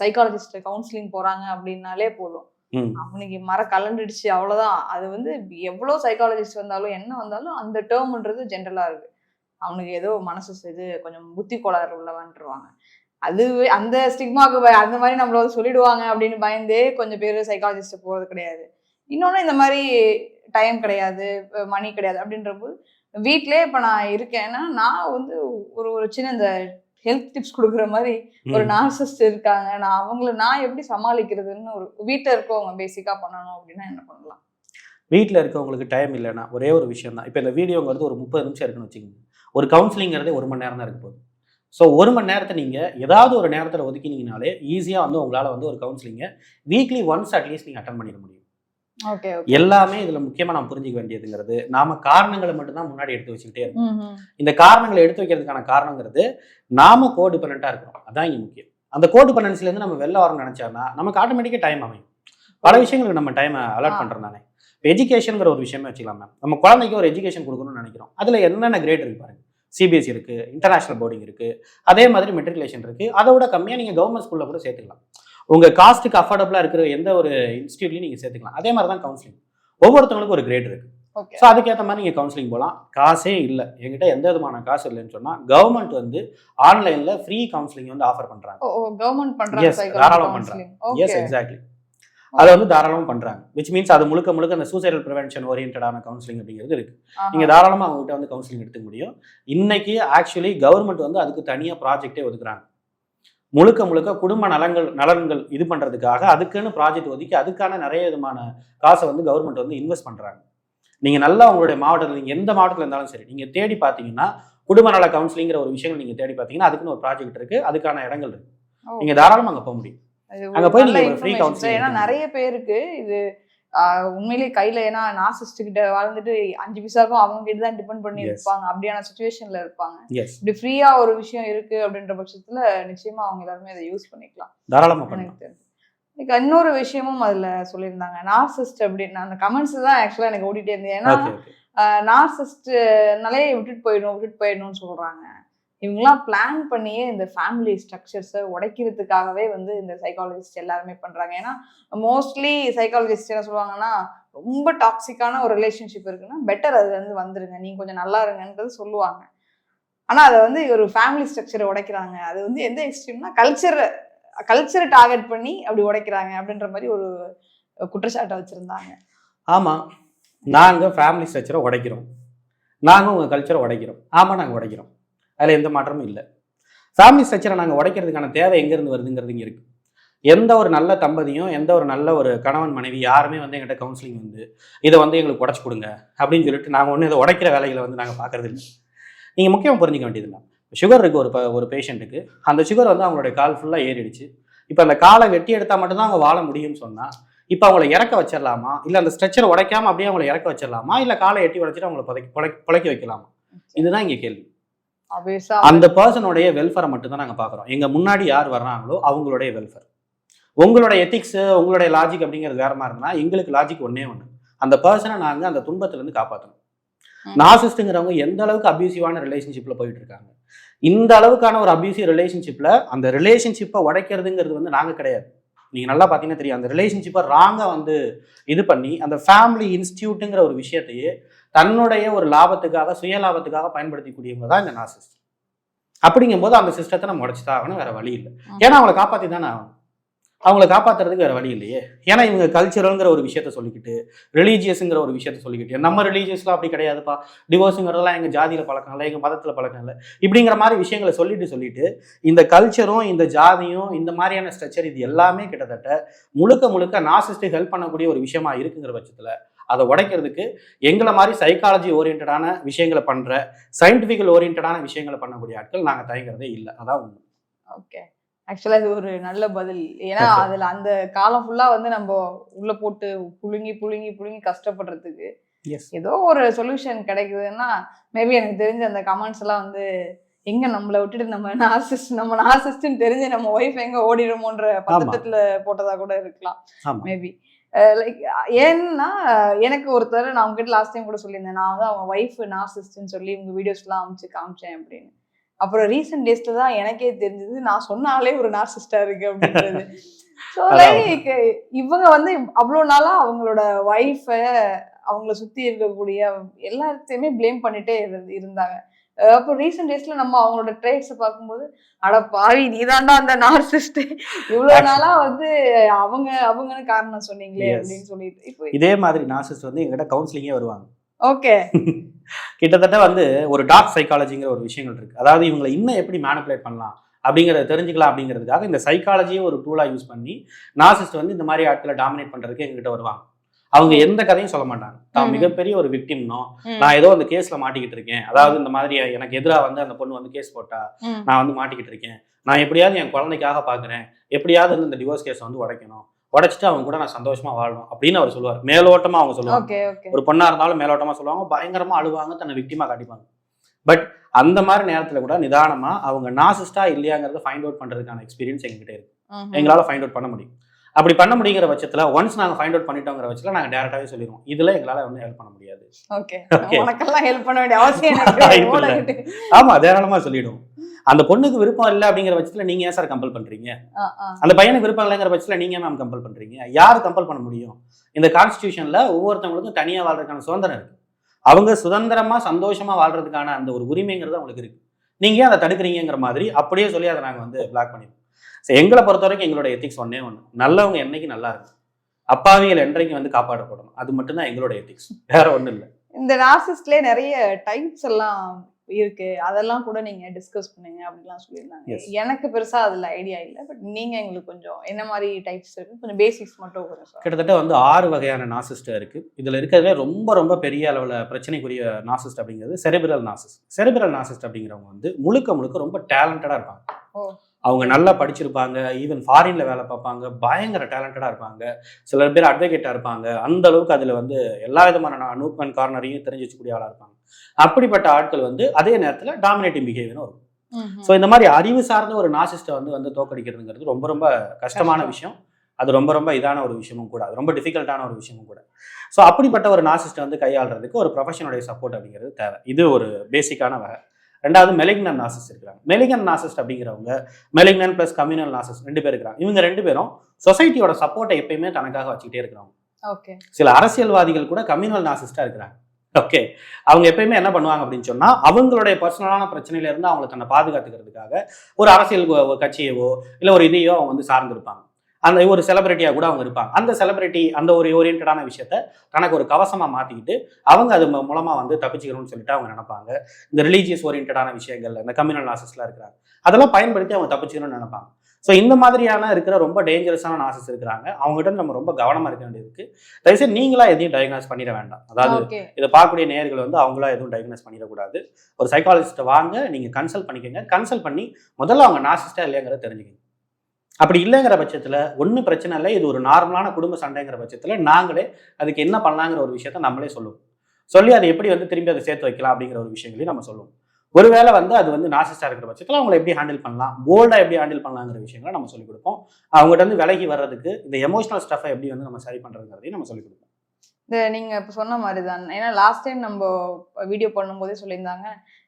சைக்காலஜிஸ்ட் கவுன்சிலிங் போறாங்க அப்படின்னாலே போதும். அவனுக்கு மர கலண்டுடுச்சு அவ்வளவுதான். அது வந்து எவ்வளவு சைக்காலஜிஸ்ட் வந்தாலும் என்ன வந்தாலும் அந்த டேர்ம்ன்றது ஜென்ரலா இருக்கு. அவனுக்கு ஏதோ மனசு இது கொஞ்சம் புத்தி கோளாறு உள்ளவன்ட்டுருவாங்க. அது அந்த ஸ்டிக்மாக்கு அந்த மாதிரி நம்மள வந்து சொல்லிடுவாங்க அப்படின்னு பயந்தே கொஞ்சம் பேர் சைக்காலஜிஸ்ட் போறது கிடையாது. இன்னொன்று இந்த மாதிரி டைம் கிடையாது மணி கிடையாது அப்படின்றபோது வீட்டிலே இப்போ நான் இருக்கேன்னா நான் வந்து ஒரு ஒரு சின்ன இந்த ஹெல்த் டிப்ஸ் கொடுக்குற மாதிரி ஒரு. நார்சிஸ்ட் இருக்காங்க. நான் அவங்கள நான் எப்படி சமாளிக்கிறதுன்னு ஒரு வீட்டில் இருக்கவங்க பேசிக்காக பண்ணணும் அப்படின்னா என்ன பண்ணலாம்? வீட்டில் இருக்கவங்களுக்கு டைம் இல்லைன்னா ஒரே ஒரு விஷயம் தான் இப்போ இந்த வீடியோங்கிறது ஒரு முப்பது நிமிஷம் இருக்குன்னு வச்சுக்கோங்க. ஒரு கவுன்சிலிங்கிறதே ஒரு மணி நேரம் தான் இருக்க போகுது. ஸோ ஒரு மணி நேரத்தை நீங்கள் ஏதாவது ஒரு நேரத்தில் ஒதுக்கினீங்கனாலே ஈஸியாக வந்து உங்களால் வந்து ஒரு கவுன்சிலிங்கை வீக்லி ஒன்ஸ் அட்லீஸ்ட் நீங்கள் அட்டன் பண்ணிட முடியும். ஓகே எல்லாமே இதில் முக்கியமாக நம்ம புரிஞ்சிக்க வேண்டியதுங்கிறது நாம காரணங்களை மட்டும்தான் முன்னாடி எடுத்து வச்சுக்கிட்டே இருக்கோம். இந்த காரணங்களை எடுத்து வைக்கிறதுக்கான காரணங்கிறது நாம கோ டிபெண்ட்டாக இருக்கிறோம். அதான் இங்கே முக்கியம். அந்த கோ டிபெண்டன்சிலேருந்து நம்ம வெளில வரணும்னு நினச்சோம்னா நமக்கு ஆட்டோமேட்டிக்காக டைம் அமையும். பல விஷயங்களுக்கு நம்ம டைமை அலாட் ஆ. பண்ணுறோம் தானே. எஜுகேஷனுங்கிற ஒரு விஷயமே வச்சுக்கலாம். மேம் நம்ம குழந்தைக்கு ஒரு எஜுகேஷன் கொடுக்கணும்னு நினைக்கிறோம். அதில் என்னென்ன கிரேட் இருக்கு பாருங்க. சிபிஎஸ்சி இருக்கு இன்டர்நேஷனல் போர்டிங் இருக்கு அதே மாதிரி மெட்ரிகுலேஷன் இருக்கு. அதை விட கம்மியாக நீங்கள் கவர்மெண்ட் ஸ்கூலில் கூட சேர்த்துக்கலாம். உங்க காஸ்ட்டுக்கு அஃபோர்டபுளாக இருக்கிற எந்த ஒரு இன்ஸ்டியூட்லையும் நீங்கள் சேர்த்துக்கலாம். அதே மாதிரி தான் கவுன்சிலிங் ஒவ்வொருத்தவங்களுக்கும் ஒரு கிரேட் இருக்கு. ஓகே ஸோ அதுக்கேற்ற மாதிரி நீங்கள் கவுன்சிலிங் போகலாம் காசே இல்லை. என்கிட்ட எந்த விதமான காசு இல்லைன்னு சொன்னால் கவர்மெண்ட் வந்து ஆன்லைனில் ஃப்ரீ கவுன்சிலிங் வந்து ஆஃபர் பண்ணுறாங்க ஓ கவர்மெண்ட் சைக்காலஜி தாராளமா கவுன்சிலிங் எஸ் எக்ஸாக்ட்லி அதை வந்து தாராளமாக பண்ணுறாங்க விச் மீன்ஸ் அது முழுக்க முழுக்க அந்த சூசைடல் ப்ரிவென்ஷன் ஓரியன்டான கவுன்சிலிங் அப்படிங்கிறது இருக்கு. நீங்கள் தாராளமாக அவங்ககிட்ட வந்து கவுன்சிலிங் எடுத்துக்க முடியும். இன்னைக்கு ஆக்சுவலி கவர்மெண்ட் வந்து அதுக்கு தனியாக ப்ராஜெக்டே ஒதுக்குறாங்க. முழுக்க முழுக்க குடும்ப நலன்கள் நலன்கள் இது பண்ணுறதுக்காக அதுக்குன்னு ப்ராஜெக்ட் ஒதுக்கி அதுக்கான நிறைய விதமான காசை வந்து கவர்மெண்ட் வந்து இன்வெஸ்ட் பண்ணுறாங்க நீங்கள் நல்லா உங்களுடைய மாவட்டத்தில் நீங்கள் எந்த மாவட்டத்தில் இருந்தாலும் சரி நீங்கள் தேடி பார்த்தீங்கன்னா குடும்ப நல கவுன்சிலிங்கிற ஒரு விஷயங்கள் நீங்கள் தேடி பார்த்தீங்கன்னா அதுக்குன்னு ஒரு ப்ராஜெக்ட் இருக்கு. அதுக்கான இடங்கள் இருக்கு. நீங்கள் தாராளமாக அங்கே போக முடியும். அங்க போய் நீங்க. ஏன்னா. நிறைய பேருக்கு இது உண்மையிலேயே கையில ஏன்னா நாசிஸ்ட் கிட்ட வாழ்ந்துட்டு அஞ்சு பைசாக்கும் அவங்க கிட்ட தான் டிபெண்ட் பண்ணி. இருப்பாங்க. அப்படியான சுச்சுவேஷன்ல இருப்பாங்க. இப்படி ஃப்ரீயா ஒரு விஷயம் இருக்கு அப்படின்ற பட்சத்துல நிச்சயமா அவங்க எல்லாருமே அதை யூஸ் பண்ணிக்கலாம். பண்ணலாம். எனக்கு இன்னொரு விஷயமும் அதுல சொல்லியிருந்தாங்க. நார்சிஸ்ட் அப்படின்னு அந்த கமெண்ட்ஸ் தான் ஆக்சுவலா எனக்கு ஓடிட்டே இருந்தது. ஏன்னா நார்சிஸ்ட்னாலே விட்டுட்டு போயிடணும் விட்டுட்டு போயிடணும்னு சொல்றாங்க. இவங்கெல்லாம் பிளான் பண்ணியே இந்த ஃபேமிலி ஸ்ட்ரக்சர்ஸை உடைக்கிறதுக்காகவே வந்து இந்த சைக்காலஜிஸ்ட் எல்லாருமே பண்ணுறாங்க ஏன்னா மோஸ்ட்லி சைக்காலஜிஸ்ட் என்ன சொல்லுவாங்கன்னா ரொம்ப டாக்ஸிக்கான ஒரு ரிலேஷன்ஷிப் இருக்குன்னா பெட்டர் அதுலேருந்து வந்துருங்க. நீங்க கொஞ்சம் நல்லா இருங்கன்றது சொல்லுவாங்க. ஆனால் அதை வந்து ஒரு ஃபேமிலி ஸ்ட்ரக்சரை உடைக்கிறாங்க. அது வந்து எந்த எக்ஸ்ட்ரீம்னா கல்ச்சரை கல்ச்சரை டார்கெட் பண்ணி அப்படி உடைக்கிறாங்க அப்படின்ற மாதிரி ஒரு குற்றச்சாட்டை வச்சுருந்தாங்க. ஆமாம் நாங்கள் ஃபேமிலி ஸ்ட்ரக்சரை உடைக்கிறோம். நாங்கள் உங்கள் கல்ச்சரை உடைக்கிறோம். ஆமாம் நாங்கள் உடைக்கிறோம். அதில் எந்த மாற்றமும் இல்லை. ஃபேமிலி ஸ்ட்ரக்சரை நாங்கள் உடைக்கிறதுக்கான தேவை எங்கேருந்து வருதுங்கிறது இங்கே இருக்குது எந்த ஒரு நல்ல தம்பதியும் எந்த ஒரு நல்ல ஒரு கணவன் மனைவி யாருமே வந்து எங்கிட்ட கவுன்சிலிங் வந்து இதை வந்து எங்களுக்கு உடச்சி கொடுங்க அப்படின்னு சொல்லிட்டு நாங்கள் ஒன்றும் இதை உடைக்கிற வேலைகளை வந்து நாங்கள் பார்க்கறது இல்லை. நீங்கள் முக்கியம் புரிஞ்சிக்க வேண்டியதுன்னா சுகர் இருக்குது ஒரு ப ஒரு பேஷண்ட்டுக்கு அந்த சுகர் வந்து அவங்களுடைய கால் ஃபுல்லாக ஏறிடுச்சு. இப்போ அந்த காலை வெட்டி எடுத்தால் மட்டும்தான் அவங்க வாழ முடியும்னு சொன்னால் இப்போ அவங்கள இறக்க வச்சிடலாமா? இல்லை அந்த ஸ்ட்ரெச்சரை உடைக்காம அப்படியே அவங்கள இறக்க வச்சிடலாமா? இல்லை காலை எட்டி உடைச்சிட்டு அவங்கள புதைக்க புழைக்க வைக்கலாமா? இதுதான் இங்கே கேள்வி. அந்த பர்சனுடைய வெல்ஃபரை மட்டும் தான் நாங்கள் பார்க்குறோம். எங்கள் முன்னாடி யார் வர்றாங்களோ அவங்களுடைய வெல்ஃபேர் உங்களோட எத்திக்ஸ் உங்களுடைய லாஜிக் அப்படிங்கிறது வேற மாதிரி இருந்தால் எங்களுக்கு லாஜிக் ஒன்றே ஒன்று அந்த பர்சனை நாங்கள் அந்த துன்பத்திலேருந்து காப்பாற்றணும். நாசிஸ்ட்டுங்கிறவங்க எந்த அளவுக்கு அபியூசிவான ரிலேஷன்ஷிப்பில் போயிட்டு இருக்காங்க? இந்த அளவுக்கான ஒரு அபியூசிவ் ரிலேஷன்ஷிப்பில் அந்த ரிலேஷன்ஷிப்பை உடைக்கிறதுங்கிறது வந்து நாங்கள் கிடையாது. நீங்கள் நல்லா பார்த்தீங்கன்னா தெரியும். அந்த ரிலேஷன்ஷிப்பை ராங்காக வந்து இது பண்ணி அந்த ஃபேமிலி இன்ஸ்டியூட்டுங்கிற ஒரு விஷயத்தையே தன்னுடைய ஒரு லாபத்துக்காக சுய லாபத்துக்காக பயன்படுத்திக்கூடியவங்க தான் இந்த நாசிஸ்ட் அப்படிங்கும்போது அந்த சிஸ்டத்தை நம்ம உடச்சு தான் ஆகணும் வேற வழி இல்லை. ஏன்னா அவங்கள காப்பாற்றி தானே ஆகணும். அவங்கள காப்பாத்துறதுக்கு வேற வழி இல்லையே. ஏன்னா இவங்க கல்ச்சுரல்ங்கிற ஒரு விஷயத்த சொல்லிக்கிட்டு ரிலீஜியஸுங்கிற ஒரு விஷயத்த சொல்லிக்கிட்டு நம்ம ரிலீஜியஸ்லாம் அப்படி கிடையாதுப்பா. டிவோர்ஸுங்கிறதெல்லாம் எங்கள் ஜாதியில் பழக்கம் இல்லை எங்கள் மதத்தில் பழக்கம் இல்லை. இப்படிங்கிற மாதிரி விஷயங்களை சொல்லிட்டு சொல்லிட்டு இந்த கல்ச்சரும் இந்த ஜாதியும் இந்த மாதிரியான ஸ்ட்ரக்சர் இது எல்லாமே கிட்டத்தட்ட முழுக்க முழுக்க நாசிஸ்ட்டு ஹெல்ப் பண்ணக்கூடிய ஒரு விஷயமா இருக்குங்கிற பட்சத்தில் அதை உடைக்கிறதுக்கு எங்களை மாதிரி சைக்காலஜி ஓரியன்டான விஷயங்களை பண்ணுற சயின்டிஃபிக்கல் ஓரியன்டான விஷயங்களை பண்ணக்கூடிய ஆட்கள் நாங்கள் தயங்குறதே இல்லை. அதான் உண்மை. ஓகே ஆக்சுவலா இது ஒரு நல்ல பதில். ஏன்னா. அதுல அந்த காலம் ஃபுல்லா வந்து நம்ம உள்ள போட்டு புழுங்கி புழுங்கி புழுங்கி கஷ்டப்படுறதுக்கு எஸ் ஏதோ ஒரு சொல்யூஷன் கிடைக்குதுன்னா மேபி எனக்கு தெரிஞ்ச அந்த கமெண்ட்ஸ் எல்லாம் வந்து எங்க நம்மளை விட்டுட்டு நம்ம நார்சிஸ்ட் நம்ம நார்சிஸ்ட்னு தெரிஞ்சு நம்ம ஒய்ஃப் எங்க ஓடிடுமோன்ற பதட்டத்துல போட்டதா கூட இருக்கலாம். மேபி லைக் ஏன்னா எனக்கு ஒருத்தர் நான் உங்ககிட்ட லாஸ்ட் டைம் கூட சொல்லியிருந்தேன். நான் வந்து அவங்க ஒய்ஃப் நார்சிஸ்ட்னு சொல்லி உங்க வீடியோஸ்லாம் அமைச்சு காமிச்சேன் அப்படின்னு. அப்புறம் ரீசெண்ட் டேஸ்ல தான் எனக்கே தெரிஞ்சது நான் சொன்னாலே ஒரு நார்சிஸ்டா இருக்கு அப்படின்றது. ஸோ. லைக் இவங்க வந்து அவ்வளோ நாளா அவங்களோட ஒய்ஃபை அவங்கள சுத்தி இருக்கக்கூடிய எல்லாத்தையுமே ப்ளேம் பண்ணிட்டே இரு- இருந்தாங்க. அப்போ ரீசெண்ட் டேஸ்ல நம்ம அவங்களோட ட்ரேட்ஸை பார்க்கும்போது அட பாவி நீதான்டா அந்த நார்சிஸ்ட் இவ்வளவு நாளா வந்து அவங்க அவங்கன்னு காரணம் சொன்னீங்களே. அப்படின்னு சொல்லிட்டு. இப்போ இதே மாதிரி நாசிஸ்ட் வந்து எங்கிட்ட கவுன்சிலிங்கே வருவாங்க. ஓகே *laughs* கிட்டத்தட்ட வந்து ஒரு டார்க் சைக்காலஜிங்கிற ஒரு விஷயங்கள் இருக்கு. அதாவது இவங்களை இன்னும் எப்படி மேனிப்புலேட் பண்ணலாம் அப்படிங்கிறத தெரிஞ்சுக்கலாம் அப்படிங்கிறதுக்காக இந்த சைக்காலஜியை ஒரு டூலாக யூஸ் பண்ணி நாசிஸ்ட் வந்து இந்த மாதிரி ஆட்களை டாமினேட் பண்றதுக்கு எங்ககிட்ட வருவாங்க. அவங்க எந்த கதையும் சொல்ல மாட்டாங்க. தான். மிகப்பெரிய ஒரு விக்டிம்னோ நான் ஏதோ அந்த கேஸ்ல மாட்டிக்கிட்டு இருக்கேன். அதாவது இந்த மாதிரி எனக்கு எதிராக வந்து அந்த பொண்ணு வந்து கேஸ் போட்டா நான் வந்து மாட்டிக்கிட்டு இருக்கேன். நான் எப்படியாவது என் குழந்தைக்காக பார்க்குறேன் எப்படியாவது வந்து இந்த டிவோர்ஸ் கேஸை வந்து உடைக்கணும். உடைச்சிட்டு அவங்க கூட நான் சந்தோஷமா வாழணும் அப்படின்னு அவர் சொல்லுவார். மேலோட்டமா அவங்க சொல்லுவாங்க. ஒரு பொண்ணா இருந்தாலும் மேலோட்டமா சொல்லுவாங்க. பயங்கரமா அழுவாங்க தன்னை விக்டிமா காட்டிப்பாங்க. பட் அந்த மாதிரி நேரத்துல கூட நிதானமா அவங்க நாசிஸ்டா இல்லையாங்கிறத ஃபைண்ட் அவுட் பண்றதுக்கான எக்ஸ்பீரியன்ஸ் எங்ககிட்ட இருக்கு. எங்களால ஃபைண்ட் அவுட் பண்ண முடியும். அப்படி பண்ண முடியுங்கிற பட்சத்துல ஒன்ஸ் நாங்க ஃபைண்ட் அவுட் பண்ணிட்டோங்கிற பட்சத்துல நாங்க டேரக்டாவே சொல்லிடுவோம் இதுல எங்களால ஒன்றும் ஹெல்ப் பண்ண முடியாது. ஓகே. உனக்கெல்லாம் ஹெல்ப் பண்ண வேண்டிய அவசியம். *laughs* ஆமா தாராளமா சொல்லிடுவோம். அந்த பொண்ணுக்கு விருப்பம் இல்லை அப்படிங்கிற பட்சத்துல நீங்க ஏன் சார் கம்பல் பண்றீங்க. அந்த பையனுக்கு விருப்பம் இல்லைங்கிற பட்சத்துல நீங்க மேம் கம்பல் பண்றீங்க? யார் கம்பல் பண்ண முடியும்? இந்த கான்ஸ்டியூஷன்ல ஒவ்வொருத்தவங்களுக்கும் தனியா வாழ்றதுக்கான சுதந்திரம் இருக்கு. அவங்க சுதந்திரமா சந்தோஷமா வாழ்றதுக்கான அந்த ஒரு உரிமைங்கிறது அவங்களுக்கு இருக்கு. நீங்க ஏன் அதை தடுக்கிறீங்கிற மாதிரி அப்படியே சொல்லி அதை நாங்க வந்து பிளாக் பண்ணிடுவோம் So, எங்களை பொறுத்த வரைக்கும் எங்களோட எத்திக்ஸ் ஒன்னே ஒன்று நல்லவங்க என்னைக்கு நல்லா இருக்கும் அப்பாவிகள் என்றைக்கு வந்து காப்பாற்றப்படணும்? அது மட்டும்தான் எங்களோட எத்திக்ஸ் வேற ஒண்ணும் இல்லை. இந்த நார்சிஸ்ட்லயே நிறைய டைப்ஸ் எல்லாம் இருக்கு. அதெல்லாம் கூட நீங்க டிஸ்கஸ் பண்ணுங்க அப்படிலாம் சொல்லியிருந்தாங்க. எனக்கு பெருசா அதுல ஐடியா இல்ல. பட் நீங்க எங்களுக்கு கொஞ்சம் என்ன மாதிரி டைப்ஸ் இருக்கு? கொஞ்சம் பேசிக்ஸ் மட்டும். கிட்டத்தட்ட வந்து ஆறு வகையான நாசிஸ்ட் இருக்கு. இதுல இருக்கிறதுல ரொம்ப ரொம்ப பெரிய அளவுல பிரச்சனைக்குரிய நாசிஸ்ட் அப்படிங்கிறது செரிபிரல் நாசிஸ்ட் செரிபிரல் நாசிஸ்ட் அப்படிங்கிறவங்க வந்து முழுக்க முழுக்க ரொம்ப டேலண்டடா இருப்பாங்க. அவங்க நல்லா படிச்சிருப்பாங்க ஈவன் ஃபாரின்ல வேலை பார்ப்பாங்க பயங்கர டேலண்டடா இருப்பாங்க. சில பேர் அட்வொகேட்டா இருப்பாங்க. அந்த அளவுக்கு அதுல வந்து எல்லா விதமான நூக்மன் கார்னரையும் தெரிஞ்சு வச்சுக்கூடிய ஆளா இருப்பாங்க. அப்படிப்பட்ட ஆட்கள் வந்து அதே நேரத்துல டாமினேட்டிங் பிஹேவியரும் இருக்கும் ம்ஹும். ஸோ இந்த மாதிரி அறிவு சார்ந்த ஒரு நாசிஸ்ட்டை வந்து வந்து தோக்கடிக்கிறதுங்கிறது ரொம்ப ரொம்ப கஷ்டமான கஷ்டம். விஷயம். அது ரொம்ப ரொம்ப இதான ஒரு விஷயமும் கூட. அது ரொம்ப டிஃபிகல்ட்டான ஒரு விஷயமும் கூட. ஸோ அப்படிப்பட்ட ஒரு நாசிஸ்ட்டை வந்து கையாளுறதுக்கு ஒரு ப்ரொஃபஷனுடைய சப்போர்ட் அப்படிங்கிறது தேவை. இது ஒரு பேசிக்கான வகை. ரெண்டாவது மெலிக்னன் நாசிஸ்ட் இருக்கிறாங்க. மெலிகன் நாசிஸ்ட் அப்படிங்கிறவங்க மெலிக்னன் ப்ளஸ் கம்யூனல் நாசிஸ்ட் ரெண்டு பேர் இருக்கிறாங்க. இவங்க ரெண்டு பேரும் சொசைட்டியோட சப்போர்ட்டை எப்பயுமே தனக்காக வச்சுக்கிட்டே இருக்கிறாங்க ஓகே சில அரசியல்வாதிகள் கூட கம்யூனல் நாசிஸ்டா இருக்கிறாங்க. ஓகே அவங்க எப்பயுமே என்ன பண்ணுவாங்க அப்படின்னு சொன்னா அவங்களுடைய பர்சனலான பிரச்சனையில இருந்து அவங்களை தன்னை பாதுகாத்துக்கிறதுக்காக ஒரு அரசியல் கட்சியவோ இல்ல ஒரு இதையோ அவங்க வந்து சார்ந்திருப்பாங்க. அந்த ஒரு செலிபிரிட்டியா கூட அவங்க இருப்பாங்க. அந்த செலிபிரிட்டி அந்த ஒரு ஓரியன்டான விஷயத்த தனக்கு ஒரு கவசமா மாத்திக்கிட்டு அவங்க அது ம- மூலமா வந்து தப்பிச்சுக்கணும்னு சொல்லிட்டு அவங்க நினைப்பாங்க. இந்த ரிலீஜியஸ் ஓரியன்டான விஷயங்கள் இந்த கம்யூனல் நாசஸ்லாம் இருக்கிறாங்க. அதெல்லாம் பயன்படுத்தி அவங்க தப்பிச்சுக்கணும்னு நினைப்பாங்க. ஸோ இந்த மாதிரியான இருக்கிற ரொம்ப டேஞ்சரஸான நாசஸ் இருக்கிறாங்க. அவங்ககிட்ட நம்ம ரொம்ப கவனமா இருக்க வேண்டியது இருக்கு தயவுசெய்து நீங்களா எதையும் டயக்னாஸ் பண்ணிட வேண்டாம். அதாவது இதை பார்க்கக்கூடிய நேயர்கள் வந்து அவங்களா எதுவும் டயக்னோஸ் பண்ணிடக்கூடாது. ஒரு சைக்காலஜிஸ்ட்டை வாங்க நீங்க கன்சல்ட் பண்ணிக்கோங்க. கன்சல்ட் பண்ணி முதல்ல அவங்க நாசிஸ்டா இல்லையாங்கிறத தெரிஞ்சுக்கங்க. அப்படி இல்லைங்கிற பட்சத்தில் ஒன்றும் பிரச்சனை இல்லை இது ஒரு நார்மலான குடும்ப சண்டைங்கிற பட்சத்தில் நாங்களே அதுக்கு என்ன பண்ணலாங்கிற ஒரு விஷயத்த நம்மளே சொல்லுவோம். சொல்லி அதை எப்படி வந்து திரும்பி அதை சேர்த்து வைக்கலாம் அப்படிங்கிற ஒரு விஷயங்களையும் நம்ம சொல்லுவோம். ஒருவேளை வந்து அது வந்து நாசிஸ்டா இருக்கிற பட்சத்தில் அவங்களை எப்படி ஹேண்டில் பண்ணலாம் போல்டாக எப்படி ஹேண்டில் பண்ணலாங்கிற விஷயங்களை நம்ம சொல்லிக் கொடுப்போம். அவங்ககிட்ட இருந்து விலகி வர்றதுக்கு இந்த எமோஷனல் ஸ்டஃபை எப்படி வந்து நம்ம சரி பண்ணுறதுங்கிறதையும் நம்ம சொல்லிக் கொடுப்போம். இந்த நீங்கள் இப்போ சொன்ன மாதிரி தான் ஏன்னா லாஸ்ட் டைம் நம்ம வீடியோ பண்ணும்போதே சொல்லியிருந்தாங்க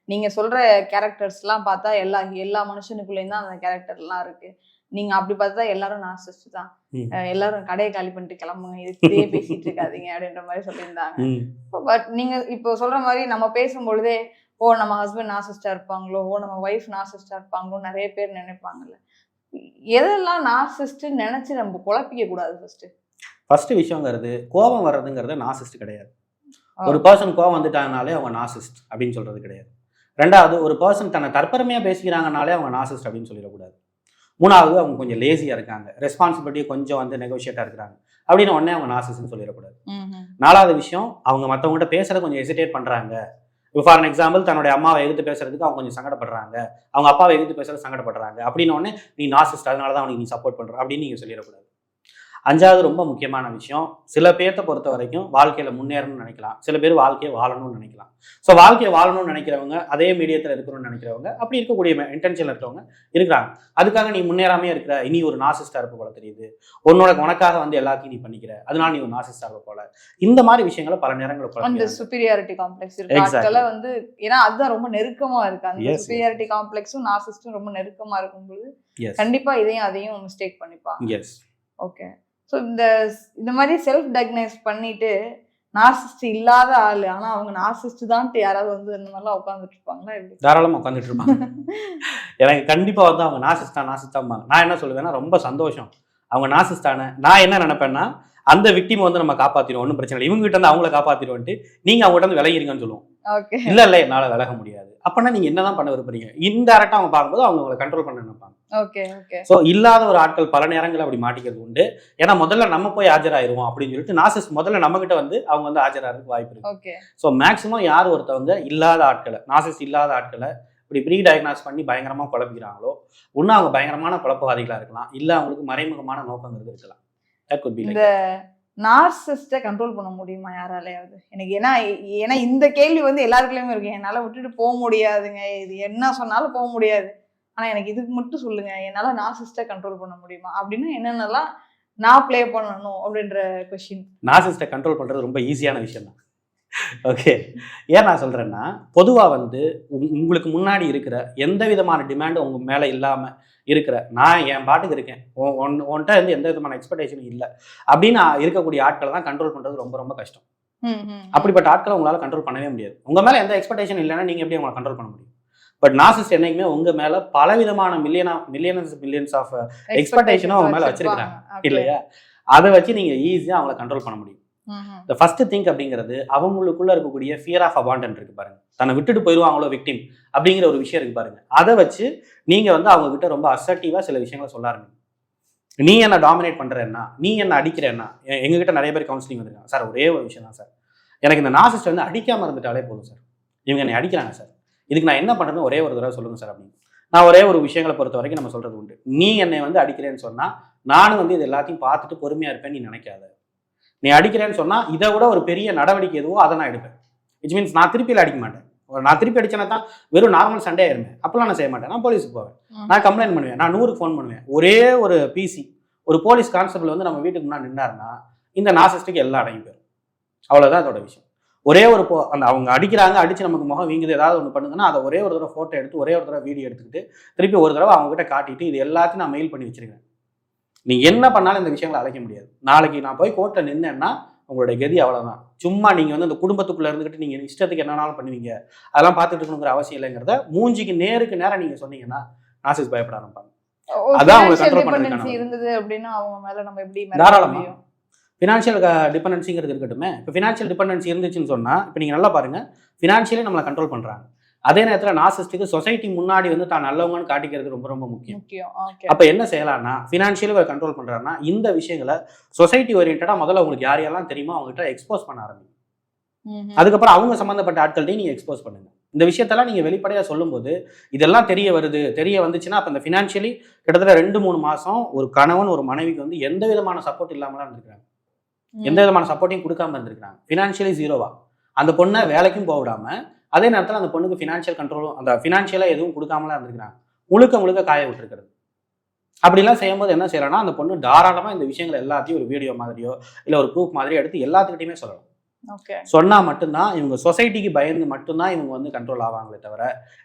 நீங்கள் சொல்கிற கேரக்டர்ஸ்லாம் பார்த்தா எல்லா எல்லா மனுஷனுக்குள்ளேயும் தான் அந்த கேரக்டர்லாம் இருக்குது நீங்க அப்படி பார்த்தா எல்லாரும் நார்சிஸ்ட் தான். எல்லாரும் கடையை காலி பண்ணிட்டு கிளம்புங்க. இதுக்கிட்டே பேசிட்டு இருக்காதீங்க அப்படின்ற மாதிரி சொல்லியிருந்தாங்க. பட் நீங்க இப்போ சொல்ற மாதிரி நம்ம பேசும்பொழுதே ஓ நம்ம ஹஸ்பண்ட் நாசிஸ்டா இருப்பாங்களோ? ஓ நம்ம ஒய்ஃப் நாசிஸ்டா இருப்பாங்களோ நிறைய பேர் நினைப்பாங்கல்ல. எதெல்லாம் நாசிஸ்ட் நினைச்சு நம்ம குழப்பிக்க கூடாது ஃபர்ஸ்ட் ஃபர்ஸ்ட் விஷயங்கிறது கோபம் வர்றதுங்கிறது நாசிஸ்ட் கிடையாது. ஒரு பர்சன் கோபம் வந்துட்டாங்கனாலே அவங்க நாசிஸ்ட் அப்படின்னு சொல்றது கிடையாது. ரெண்டாவது ஒரு பர்சன் தன்னை தற்பெருமையா பேசிக்கிறாங்கனாலே அவங்க நாசிஸ்ட் அப்படின்னு சொல்லிடக்கூடாது. மூணாவது அவங்க கொஞ்சம் லேசியா இருக்காங்க. ரெஸ்பான்சிபிலிட்டி கொஞ்சம் வந்து நெகோஷியேட்டா இருக்கிறாங்க. அப்படின்னு உடனே அவங்க நாசிஸ்ட்னு சொல்லிடக்கூடாது. நாலாவது விஷயம் அவங்க மற்றவங்ககிட்ட பேசுறத கொஞ்சம் ஹெசிடேட் பண்றாங்க. இப்போ ஃபார் எக்ஸாம்பிள் தன்னுடைய அம்மாவை எதிர்த்து பேசுறதுக்கு அவங்க கொஞ்சம் சங்கடப்படுறாங்க. அவங்க அப்பாவை எதிர்த்து பேசுறது சங்கடப்படுறாங்க. அப்படின்னு உடனே நீ நாசிஸ்ட் அதனால தான் அவனுக்கு நீ சப்போர்ட் பண்ற. அப்படின்னு நீங்க சொல்லிடக்கூடாது. அஞ்சாவது ரொம்ப முக்கியமான விஷயம் சில பேர்த்த பொறுத்த வரைக்கும் வாழ்க்கையில முன்னேறணும்னு நினைக்கலாம். சில பேர் வாழ்க்கையை வாழணும்னு நினைக்கலாம். ஸோ வாழ்க்கையை வாழணும்னு நினைக்கிறவங்க அதே மீடியத்தில் இருக்கணும்னு நினைக்கிறவங்க அப்படி இருக்கக்கூடிய இன்டென்ஷன் இருக்கிறவங்க இருக்கிறாங்க. அதுக்காக நீ முன்னேறாமே இருக்கிற இனி ஒரு நாசிஸ்டா இருப்ப போல தெரியுது. உன்னோட உனக்காக வந்து எல்லாத்தையும் நீ பண்ணிக்கிற அதனால நீ ஒரு நாசிஸ்டா இருப்ப போல. இந்த மாதிரி விஷயங்களை பல நேரங்களில் அந்த. சுப்பீரியாரிட்டி காம்ப்ளெக்ஸ் இருக்கு. வந்து ஏன்னா அதுதான் ரொம்ப நெருக்கமா இருக்கு. அந்த. சுப்பீரியாரிட்டி காம்ப்ளெக்ஸும் நாசிஸ்டும் ரொம்ப நெருக்கமா இருக்கும்போது Yes. கண்டிப்பா இதையும் அதையும் மிஸ்டேக் பண்ணிப்பாங்க. Yes. ஓகே ஸோ இந்த இந்த மாதிரி செல்ஃப் டயக்னைஸ் பண்ணிட்டு நார்சிஸ்ட் இல்லாத ஆளு. ஆனா அவங்க நார்சிஸ்ட் தான்ட்டு யாராவது வந்து இந்த மாதிரிலாம் உட்காந்துட்டு இருப்பாங்களா எப்படி? தாராளமா உட்காந்துட்டு இருப்பாங்க எனக்கு கண்டிப்பா வந்து அவங்க நாசிஸ்டா நாசிஸ்டாம்பாங்க நான் என்ன சொல்லுவேன்னா ரொம்ப சந்தோஷம். அவங்க நாசிஸ்டான நான் என்ன நினைப்பேன்னா அந்த விக்டிம் வந்து நம்ம காப்பாத்திடுவோம் ஒன்றும் பிரச்சனை இல்லை. இவங்க கிட்ட இருந்து அவங்கள காப்பாத்திடுவோன்ட்டு நீங்க அவங்க கிட்ட விலகிருங்கன்னு சொல்லுவோம். ஓகே இல்ல இல்ல என்னால விலக முடியாது. அப்பனா நீங்க என்னதான் பண்ண விரும்புறீங்க? இன்டெரக்டா அவங்க பார்க்கும்போது அவங்க உங்களை கண்ட்ரோல் பண்ண நினைப்பாங்க. ஸோ இல்லாத ஒரு ஆட்கள் பல நேரங்கள் அப்படி மாட்டிக்கிறது உண்டு. ஏன்னா முதல்ல நம்ம போய் ஆஜராயிருவோம் அப்படின்னு சொல்லிட்டு நாசிஸ் முதல்ல நம்ம கிட்ட வந்து அவங்க வந்து ஆஜராகிறதுக்கு வாய்ப்பு இருக்கு. ஸோ மேக்ஸிமம் யார் ஒருத்தவங்க இல்லாத ஆட்களை நாசிஸ் இல்லாத ஆட்களை இப்படி ப்ரீ டயக்னாஸ் பண்ணி பயங்கரமாக குழப்பிக்கிறாங்களோ ஒன்று அவங்க பயங்கரமான குழப்பவாதிகளாக இருக்கலாம் இல்லை அவங்களுக்கு மறைமுகமான நோக்கங்கிறது இருக்கலாம். தட் குட் பி இந்த நார்சிஸ்ட கண்ட்ரோல் பண்ண முடியுமா யாராலையாவது? எனக்கு ஏன்னா ஏன்னா இந்த கேள்வி வந்து எல்லாருக்குள்ளயுமே இருக்கு. என்னால விட்டுட்டு போக முடியாதுங்க. இது என்ன சொன்னாலும் போக முடியாது. ஆனா எனக்கு இதுக்கு மட்டும் சொல்லுங்க. என்னால நார்சிஸ்ட கண்ட்ரோல் பண்ண முடியுமா? அப்படின்னு என்னென்னலாம் நான் ப்ளே பண்ணணும் அப்படின்ற கொஸ்டின் நாசிஸ்ட்டை கண்ட்ரோல் பண்ணுறது ரொம்ப ஈஸியான விஷயம் தான் ஓகே ஏன் நான் சொல்கிறேன்னா பொதுவாக வந்து உங்- உங்களுக்கு முன்னாடி இருக்கிற எந்த விதமான டிமாண்டும் உங்கள் மேலே இல்லாமல் இருக்கிற நான் என் பாட்டுக்கு இருக்கேன். உன் உன்கிட்ட இருந்து எந்த விதமான எக்ஸ்பெக்டேஷனும் இல்லை. அப்படின்னு இருக்கக்கூடிய ஆட்களை தான் கண்ட்ரோல் பண்ணுறது ரொம்ப ரொம்ப கஷ்டம். அப்படிப்பட்ட ஆட்களை உங்களால் கண்ட்ரோல் பண்ணவே முடியாது. உங்கள் மேலே எந்த எக்ஸ்பெக்டேஷன் இல்லைன்னா நீங்கள் எப்படி உங்களை கண்ட்ரோல் பண்ண முடியும்? பட் நாசிஸ்ட் என்னைக்குமே உங்கள் மேலே பலவிதமான மில்லியனா மில்லியன்ஸ் மில்லியன்ஸ் ஆஃப் எக்ஸ்பெக்டேஷனும் அவங்க மேலே வச்சிருக்கிறாங்க. இல்லையா? அதை வச்சு நீங்கள் ஈஸியாக அவங்கள கண்ட்ரோல் பண்ண முடியும். இந்த ஃபர்ஸ்ட் திங்க் அப்படிங்கிறது அவங்களுக்குள்ள இருக்கக்கூடிய ஃபியர் ஆஃப் அபாண்டன் இருக்கு பாருங்க. தன்னை விட்டுட்டு போயிடுவாங்களோ விக்டிம் அப்படிங்கிற ஒரு விஷயம் இருக்கு பாருங்க. அதை வச்சு நீங்க வந்து அவங்க கிட்ட ரொம்ப அசர்ட்டிவா சில விஷயங்களை சொல்ல ஆரம்பிங்க. நீ என்ன டாமினேட் பண்றேன்னா நீ என்ன அடிக்கிறேன்னா எ- எங்ககிட்ட நிறைய பேர் கவுன்சிலிங் வந்திருக்காங்க. சார் ஒரே ஒரு விஷயம் தான் சார். எனக்கு இந்த நாசிஸ்ட் வந்து அடிக்காம இருந்துட்டாலே போதும் சார். இவங்க என்னை அடிக்கிறாங்க சார். இதுக்கு நான் என்ன பண்றேன்னு ஒரே ஒரு தடவை சொல்லுங்க சார் அப்படின்னு. நான் ஒரே ஒரு விஷயங்களை பொறுத்த வரைக்கும் நம்ம சொல்றது உண்டு. நீ என்னை வந்து அடிக்கிறேன்னு சொன்னா நானும் வந்து இது எல்லாத்தையும் பார்த்துட்டு பொறுமையா இருப்பேன் நீ நினைக்காத. நீ அடிக்கிறேன்னு சொன்னா இதை விட ஒரு பெரிய நடவடிக்கை எதுவோ அதை நான் எடுப்பேன். இட்ஸ் மீன்ஸ் நான் திருப்பியில் அடிக்க மாட்டேன். ஒரு நான் திருப்பி அடிச்சேன்னா தான் வெறும் நார்மல் சண்டே ஆயிருமே அப்பெல்லாம் நான் செய்ய மாட்டேன். நான் போலீஸுக்கு போவேன். நான் கம்ப்ளைண்ட் பண்ணுவேன். நான் நூறுக்கு ஃபோன் பண்ணுவேன். ஒரே ஒரு பிசி ஒரு போலீஸ் கான்ஸ்டபிள் வந்து நம்ம வீட்டுக்கு முன்னாடி நின்னாருன்னா இந்த நாசிஸ்டுக்கு எல்லா அடையும் போயிடும் அவ்வளோதான் அதோட விஷயம். ஒரே ஒரு போ அந்த அவங்க அடிக்கிறாங்க அடிச்சு நமக்கு முகம் வீங்குது ஏதாவது ஒன்று பண்ணுதுன்னா அதை ஒரே ஒரு தடவை ஃபோட்டோ எடுத்து ஒரே ஒரு தடவை வீடியோ எடுத்துக்கிட்டு திருப்பி ஒரு தடவை அவங்க கிட்ட காட்டிட்டு இது எல்லாத்தையும் நான் மெயில் பண்ணி வச்சிருக்கேன். நீ என்ன பண்ணாலும் இந்த விஷயங்களை அழைக்க முடியாது. நாளைக்கு நான் போய் கோர்ட்டில் நின்னேன்னா உங்களுடைய கதி அவ்வளவுதான். சும்மா நீங்க வந்து அந்த குடும்பத்துக்குள்ள இருந்துகிட்டு நீங்க இஷ்டத்துக்கு என்னனாலும் பண்ணுவீங்க. அதெல்லாம் பார்த்துட்டு இருக்கணுங்கிற அவசியம் இல்லைங்கிறத மூஞ்சிக்கு நேருக்கு நேரம் நீங்க சொன்னீங்கன்னா நாசிஸ் பயப்பட ஆரம்பிப்பாங்க. அதான் பண்றதுக்கான டிபெண்டன்சி வழி. இருந்தது அப்படின்னா அவங்க மேல நம்ம எப்படி தாராளமா. ஃபினான்ஷியல் டிபெண்டன்சிங்கிறது இருக்கட்டுமே. இப்போ ஃபினான்ஷியல் டிபெண்டன்சி இருந்துச்சுன்னு சொன்னா இப்போ நீங்க நல்லா பாருங்க. ஃபினான்ஷியலி நம்மளை கண்ட்ரோல் பண்றாங்க. அதே நேரத்தில் நாசிஸ்டுக்கு சொசைட்டி முன்னாடி வந்து தான் நல்லவங்கன்னு காட்டிக்கிறது ரொம்ப ரொம்ப முக்கியம். அப்ப என்ன செய்யலாம்னா ஃபினான்ஷியலி கண்ட்ரோல் பண்றாருன்னா இந்த விஷயங்களை சொசைட்டி ஓரியன்டா முதல்ல உங்களுக்கு யார் யாரெல்லாம் தெரியுமோ அவங்க கிட்ட எக்ஸ்போஸ் பண்ண ஆரம்பிங்க. அதுக்கப்புறம் அவங்க சம்மந்தப்பட்ட ஆட்கள்ட்டையும் நீங்க எக்ஸ்போஸ் பண்ணுங்க. இந்த விஷயத்தெல்லாம் நீங்க வெளிப்படையா சொல்லும்போது இதெல்லாம் தெரிய வருது தெரிய வந்துச்சுன்னா அப்ப இந்த ஃபினான்ஷியலி கிட்டத்தட்ட ரெண்டு மூணு மாசம் ஒரு கணவன் ஒரு மனைவிக்கு வந்து எந்த விதமான சப்போர்ட் இல்லாமலாம் இருந்திருக்காங்க எந்த விதமான சப்போர்ட்டையும் கொடுக்காம இருந்திருக்காங்க ஃபினான்ஷியலி ஜீரோவா அந்த பொண்ணை வேலைக்கும் போக விடாம அதே நேரத்தில் அந்த பொண்ணுக்கு ஃபினான்ஷியல் கண்ட்ரோலும் அந்த ஃபினான்ஷியலாக எதுவும் கொடுக்காமலாம் இருந்திருக்காங்க முழுக்க முழுக்க காய விட்டுருக்கிறது. அப்படிலாம் செய்யும்போது என்ன செய்யலாம்னா அந்த பொண்ணு தாராளமாக இந்த விஷயங்கள் எல்லாத்தையும் ஒரு வீடியோ மாதிரியோ இல்லை ஒரு ப்ரூஃப் மாதிரியோ எடுத்து எல்லாத்துக்கிட்டையுமே சொல்லலாம். சொன்னா மட்டும்தான் இவங்க சொசைட்டிக்கு பயந்து மட்டும்தான் இவங்க வந்து கண்ட்ரோல் ஆவாங்களே தவிர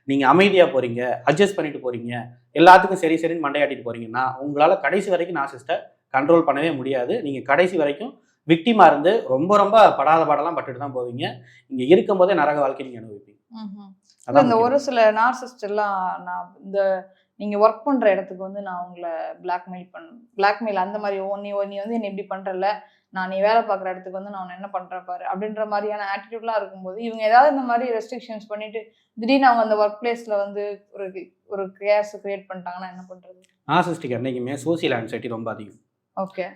நீங்க அமைதியா போறீங்க அட்ஜஸ்ட் பண்ணிட்டு போறீங்க எல்லாத்துக்கும் சரி சரின்னு மண்டையாட்டிட்டு போறீங்கன்னா உங்களால கடைசி வரைக்கும் நாசிஸ்ட்டை கண்ட்ரோல் பண்ணவே முடியாது. நீங்க கடைசி வரைக்கும் விக்டிமா இருந்து ரொம்ப ரொம்ப படாத பாடெல்லாம் பட்டுட்டு தான் போவீங்க. இங்க இருக்கும்போதே நரக வாழ்க்கை நீங்க அனுபவிப்பீங்க. இந்த ஒரு சில நார்சிஸ்ட் எல்லாம் நான் இந்த நீங்க ஒர்க் பண்ற இடத்துக்கு வந்து நான் உங்களை பிளாக்மெயில் பண்ண பிளாக்மெயில் அந்த மாதிரி ஓ நீ நீ வந்து என்ன இப்படி பண்றல நான் நீ வேலை பார்க்குற இடத்துக்கு வந்து நான் என்ன பண்றேன் பாரு? அப்படின்ற மாதிரியான ஆட்டிடியூட்லாம் இருக்கும்போது இவங்க ஏதாவது இந்த மாதிரி ரெஸ்ட்ரிக்ஷன்ஸ் பண்ணிட்டு திடீர்னு அவங்க அந்த ஒர்க் பிளேஸ்ல வந்து ஒரு ஒரு கேஸ் கிரியேட் பண்ணிட்டாங்கன்னா என்ன பண்றது? நாசிஸ்டிக் என்னைக்குமே சோசியல் ஆன்சைட்டி ரொம்ப அதிகம்.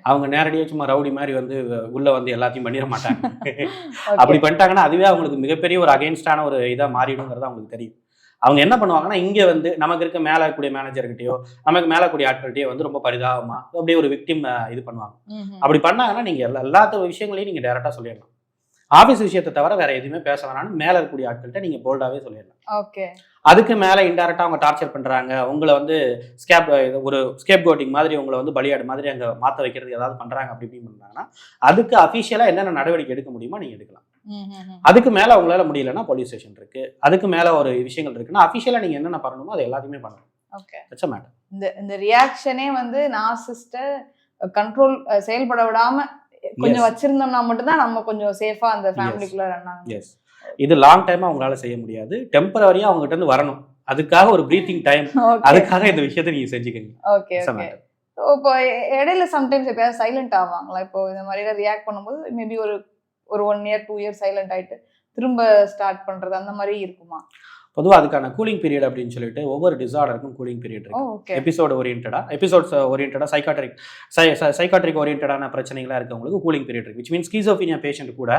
அவங்க நேரடியாக சும்மா ரவுடி மாதிரி வந்து உள்ள வந்து எல்லாத்தையும் பண்ணிட மாட்டாங்க. *laughs* அப்படி பண்ணிட்டாங்கன்னா அதுவே அவங்களுக்கு மிகப்பெரிய ஒரு அகைன்ஸ்டான ஒரு இதாக மாறிடுங்கிறது அவங்களுக்கு தெரியும். அவங்க என்ன பண்ணுவாங்கன்னா இங்கே வந்து நமக்கு இருக்க மேலே இருக்கக்கூடிய மேனேஜர்கிட்டயோ நமக்கு மேலே கூடிய ஆட்கள்கிட்டயோ வந்து ரொம்ப பரிதாபமா அப்படியே ஒரு விக்டிம் இது பண்ணுவாங்க. அப்படி பண்ணாங்கன்னா நீங்கள் எல்லா எல்லாத்த விஷயங்களையும் நீங்கள் டேரெக்டாக சொல்லிடலாம். ஆஃபீஸ் விஷயத்தை தவிர வேற எதுவுமே பேச வேணாம்னு மேலே இருக்கக்கூடிய ஆட்கள்கிட்ட நீங்கள் போல்டாகவே சொல்லிடலாம். ஓகே அதுக்கு மேலே இன்டெரக்டாக அவங்க டார்ச்சர் பண்ணுறாங்க உங்களை வந்து ஸ்கேப் ஒரு ஸ்கேப் கோட்டிங் மாதிரி உங்களை வந்து பலியாடு மாதிரி அங்கே மாற்ற வைக்கிறதுக்கு ஏதாவது பண்ணுறாங்க அப்படி இப்படின்னு பண்ணுறாங்கன்னா அதுக்கு அஃபிஷியலாக என்னென்ன நடவடிக்கை எடுக்க முடியுமோ நீங்கள் எடுக்கலாம். அதுக்கு மேலே அவங்களால முடியலன்னா போலீஸ் ஸ்டேஷன் இருக்கு. அதுக்கு மேலே ஒரு விஷயங்கள் இருக்குன்னா அஃபிஷியலாக நீங்கள் என்னென்ன பண்ணணுமோ அது எல்லாத்தையுமே பண்ணணும் ஓகே மேட்டர் இந்த இந்த ரியாக்ஷனே வந்து நார்சிஸ்ட கண்ட்ரோல் செயல்பட விடாம கொஞ்சம். வச்சிருந்தோம்னா மட்டும்தான் நம்ம கொஞ்சம் சேஃபா அந்த ஃபேமிலிக்குள்ள ரன் ஆகும். எஸ் இது லாங் டைமாக அவங்களால செய்ய முடியாது. டெம்பரவரியாக அவங்ககிட்ட இருந்து வரணும். அதுக்காக ஒரு ப்ரீத்திங் டைம் *laughs* அதுக்காக இந்த விஷயத்தை நீங்கள் செஞ்சுக்கங்க. Okay okay. இப்போ இடையில சம்டைம்ஸ் எப்பயாவது சைலண்ட் ஆவாங்களா? இப்போ இந்த மாதிரி ரியாக்ட் பண்ணும்போது மேபி ஒரு ஒரு one year two year silent ஆயிட்டு திரும்ப ஸ்டார்ட் பண்றது அந்த மாதிரி இருக்குமா? பொதுவாக அதுக்கான கூலிங் பீரியட் அப்படின்னு சொல்லிட்டு ஒவ்வொரு டிசார்டருக்கும் கூலிங் பீரியட் இருக்கு. எபிசோடு ஓரியன்டா எபிசோட்ஸ் ஓரியன்டா சைக்காட்ரிக் சைக்காட்ரிக் ஓரியன்டான பிரச்சனைகளாக இருக்கவங்களுக்கு கூலிங் பீரியட் இருக்கு. விச் மீன்ஸ் ஸ்கீசோஃபினியா பேஷண்ட் கூட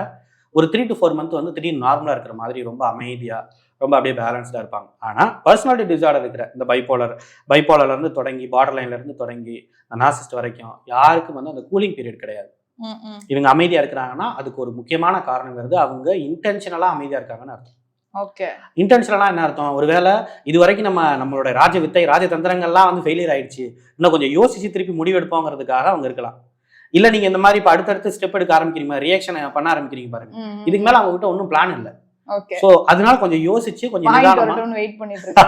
ஒரு த்ரீ டு ஃபோர் மந்த் வந்து திடீர்னு நார்மலாக இருக்கிற மாதிரி ரொம்ப அமைதியாக ரொம்ப அப்படியே பேலன்ஸ்டாக இருப்பாங்க. ஆனால் பர்சனாலிட்டி டிசார்டர் இருக்கிற இந்த பைப்போலர் பைப்போலர்லேருந்து தொடங்கி பார்டர் லைன்லேருந்து தொடங்கி நாசிஸ்ட் வரைக்கும் யாருக்கும் வந்து அந்த கூலிங் பீரியட் கிடையாது. இவங்க அமைதியாக இருக்கிறாங்கன்னா அதுக்கு ஒரு முக்கியமான காரணங்கிறது அவங்க இன்டென்ஷனலாக அமைதியாக இருக்காங்கன்னு அர்த்தம். இன்டென்ஷனலாக என்ன அர்த்தம்? ஒருவேளை இது வரைக்கும் நம்ம நம்மளோட ராஜ வித்தை ராஜதந்திரங்கள்லாம் வந்து ஃபெயிலியர் ஆயிடுச்சு. இன்னும் கொஞ்சம் யோசிச்சு திருப்பி முடிவெடுப்போங்கிறதுக்காக அவங்க இருக்கலாம். இல்லை நீங்கள் இந்த மாதிரி இப்போ அடுத்தடுத்து ஸ்டெப் எடுக்க ஆரம்பிக்கிறீங்க ரியாக்ஷன் பண்ண ஆரம்பிக்கிறீங்க பாருங்க. இதுக்கு மேலே அவங்க கிட்ட ஒன்றும் பிளான் இல்லை. ஓகே ஸோ அதனால கொஞ்சம் யோசிச்சு கொஞ்சம் நிதானமா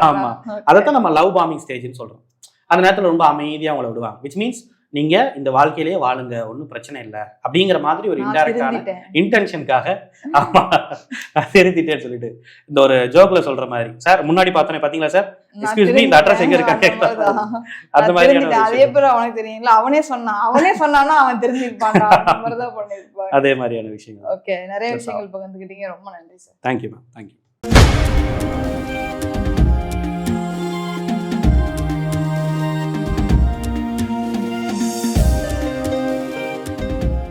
ஆமா. அதைத்தான் நம்ம லவ் பாம்பிங் ஸ்டேஜ்னு சொல்றோம். அந்த நேரத்தில் ரொம்ப அமைதியாக அவங்கள விடுவாங்க. விச் மீன்ஸ் நீங்க இந்த வாழ்க்கையிலேயே வாழுங்க ஒன்றும் பிரச்சனை இல்லை அப்படிங்கிற மாதிரி ஒரு இன்டெரக்டான. இன்டென்ஷனுக்காக ஆமா நான் திருத்திட்டேன்னு சொல்லிட்டு. இந்த ஒரு ஜோக்ல சொல்ற மாதிரி. சார் முன்னாடி பார்த்தோன்னே பாத்தீங்களா சார்? Excuse me, இந்த address எங்க இருக்கா திருந்திட்டேன். கேட்டா அந்த மாதிரியான. ஒரு அதே. பேர் அவனுக்கு தெரியுங்களா அவனே சொன்னான் அவனே சொன்னானா அவன் பண்ணிருப்பான் அதே மாதிரியான விஷயங்கள். ஓகே நிறைய விஷயங்கள் பகிர்ந்துக்கிட்டீங்க. ரொம்ப நன்றி சார் தேங்க்யூ மேம் தேங்க்யூ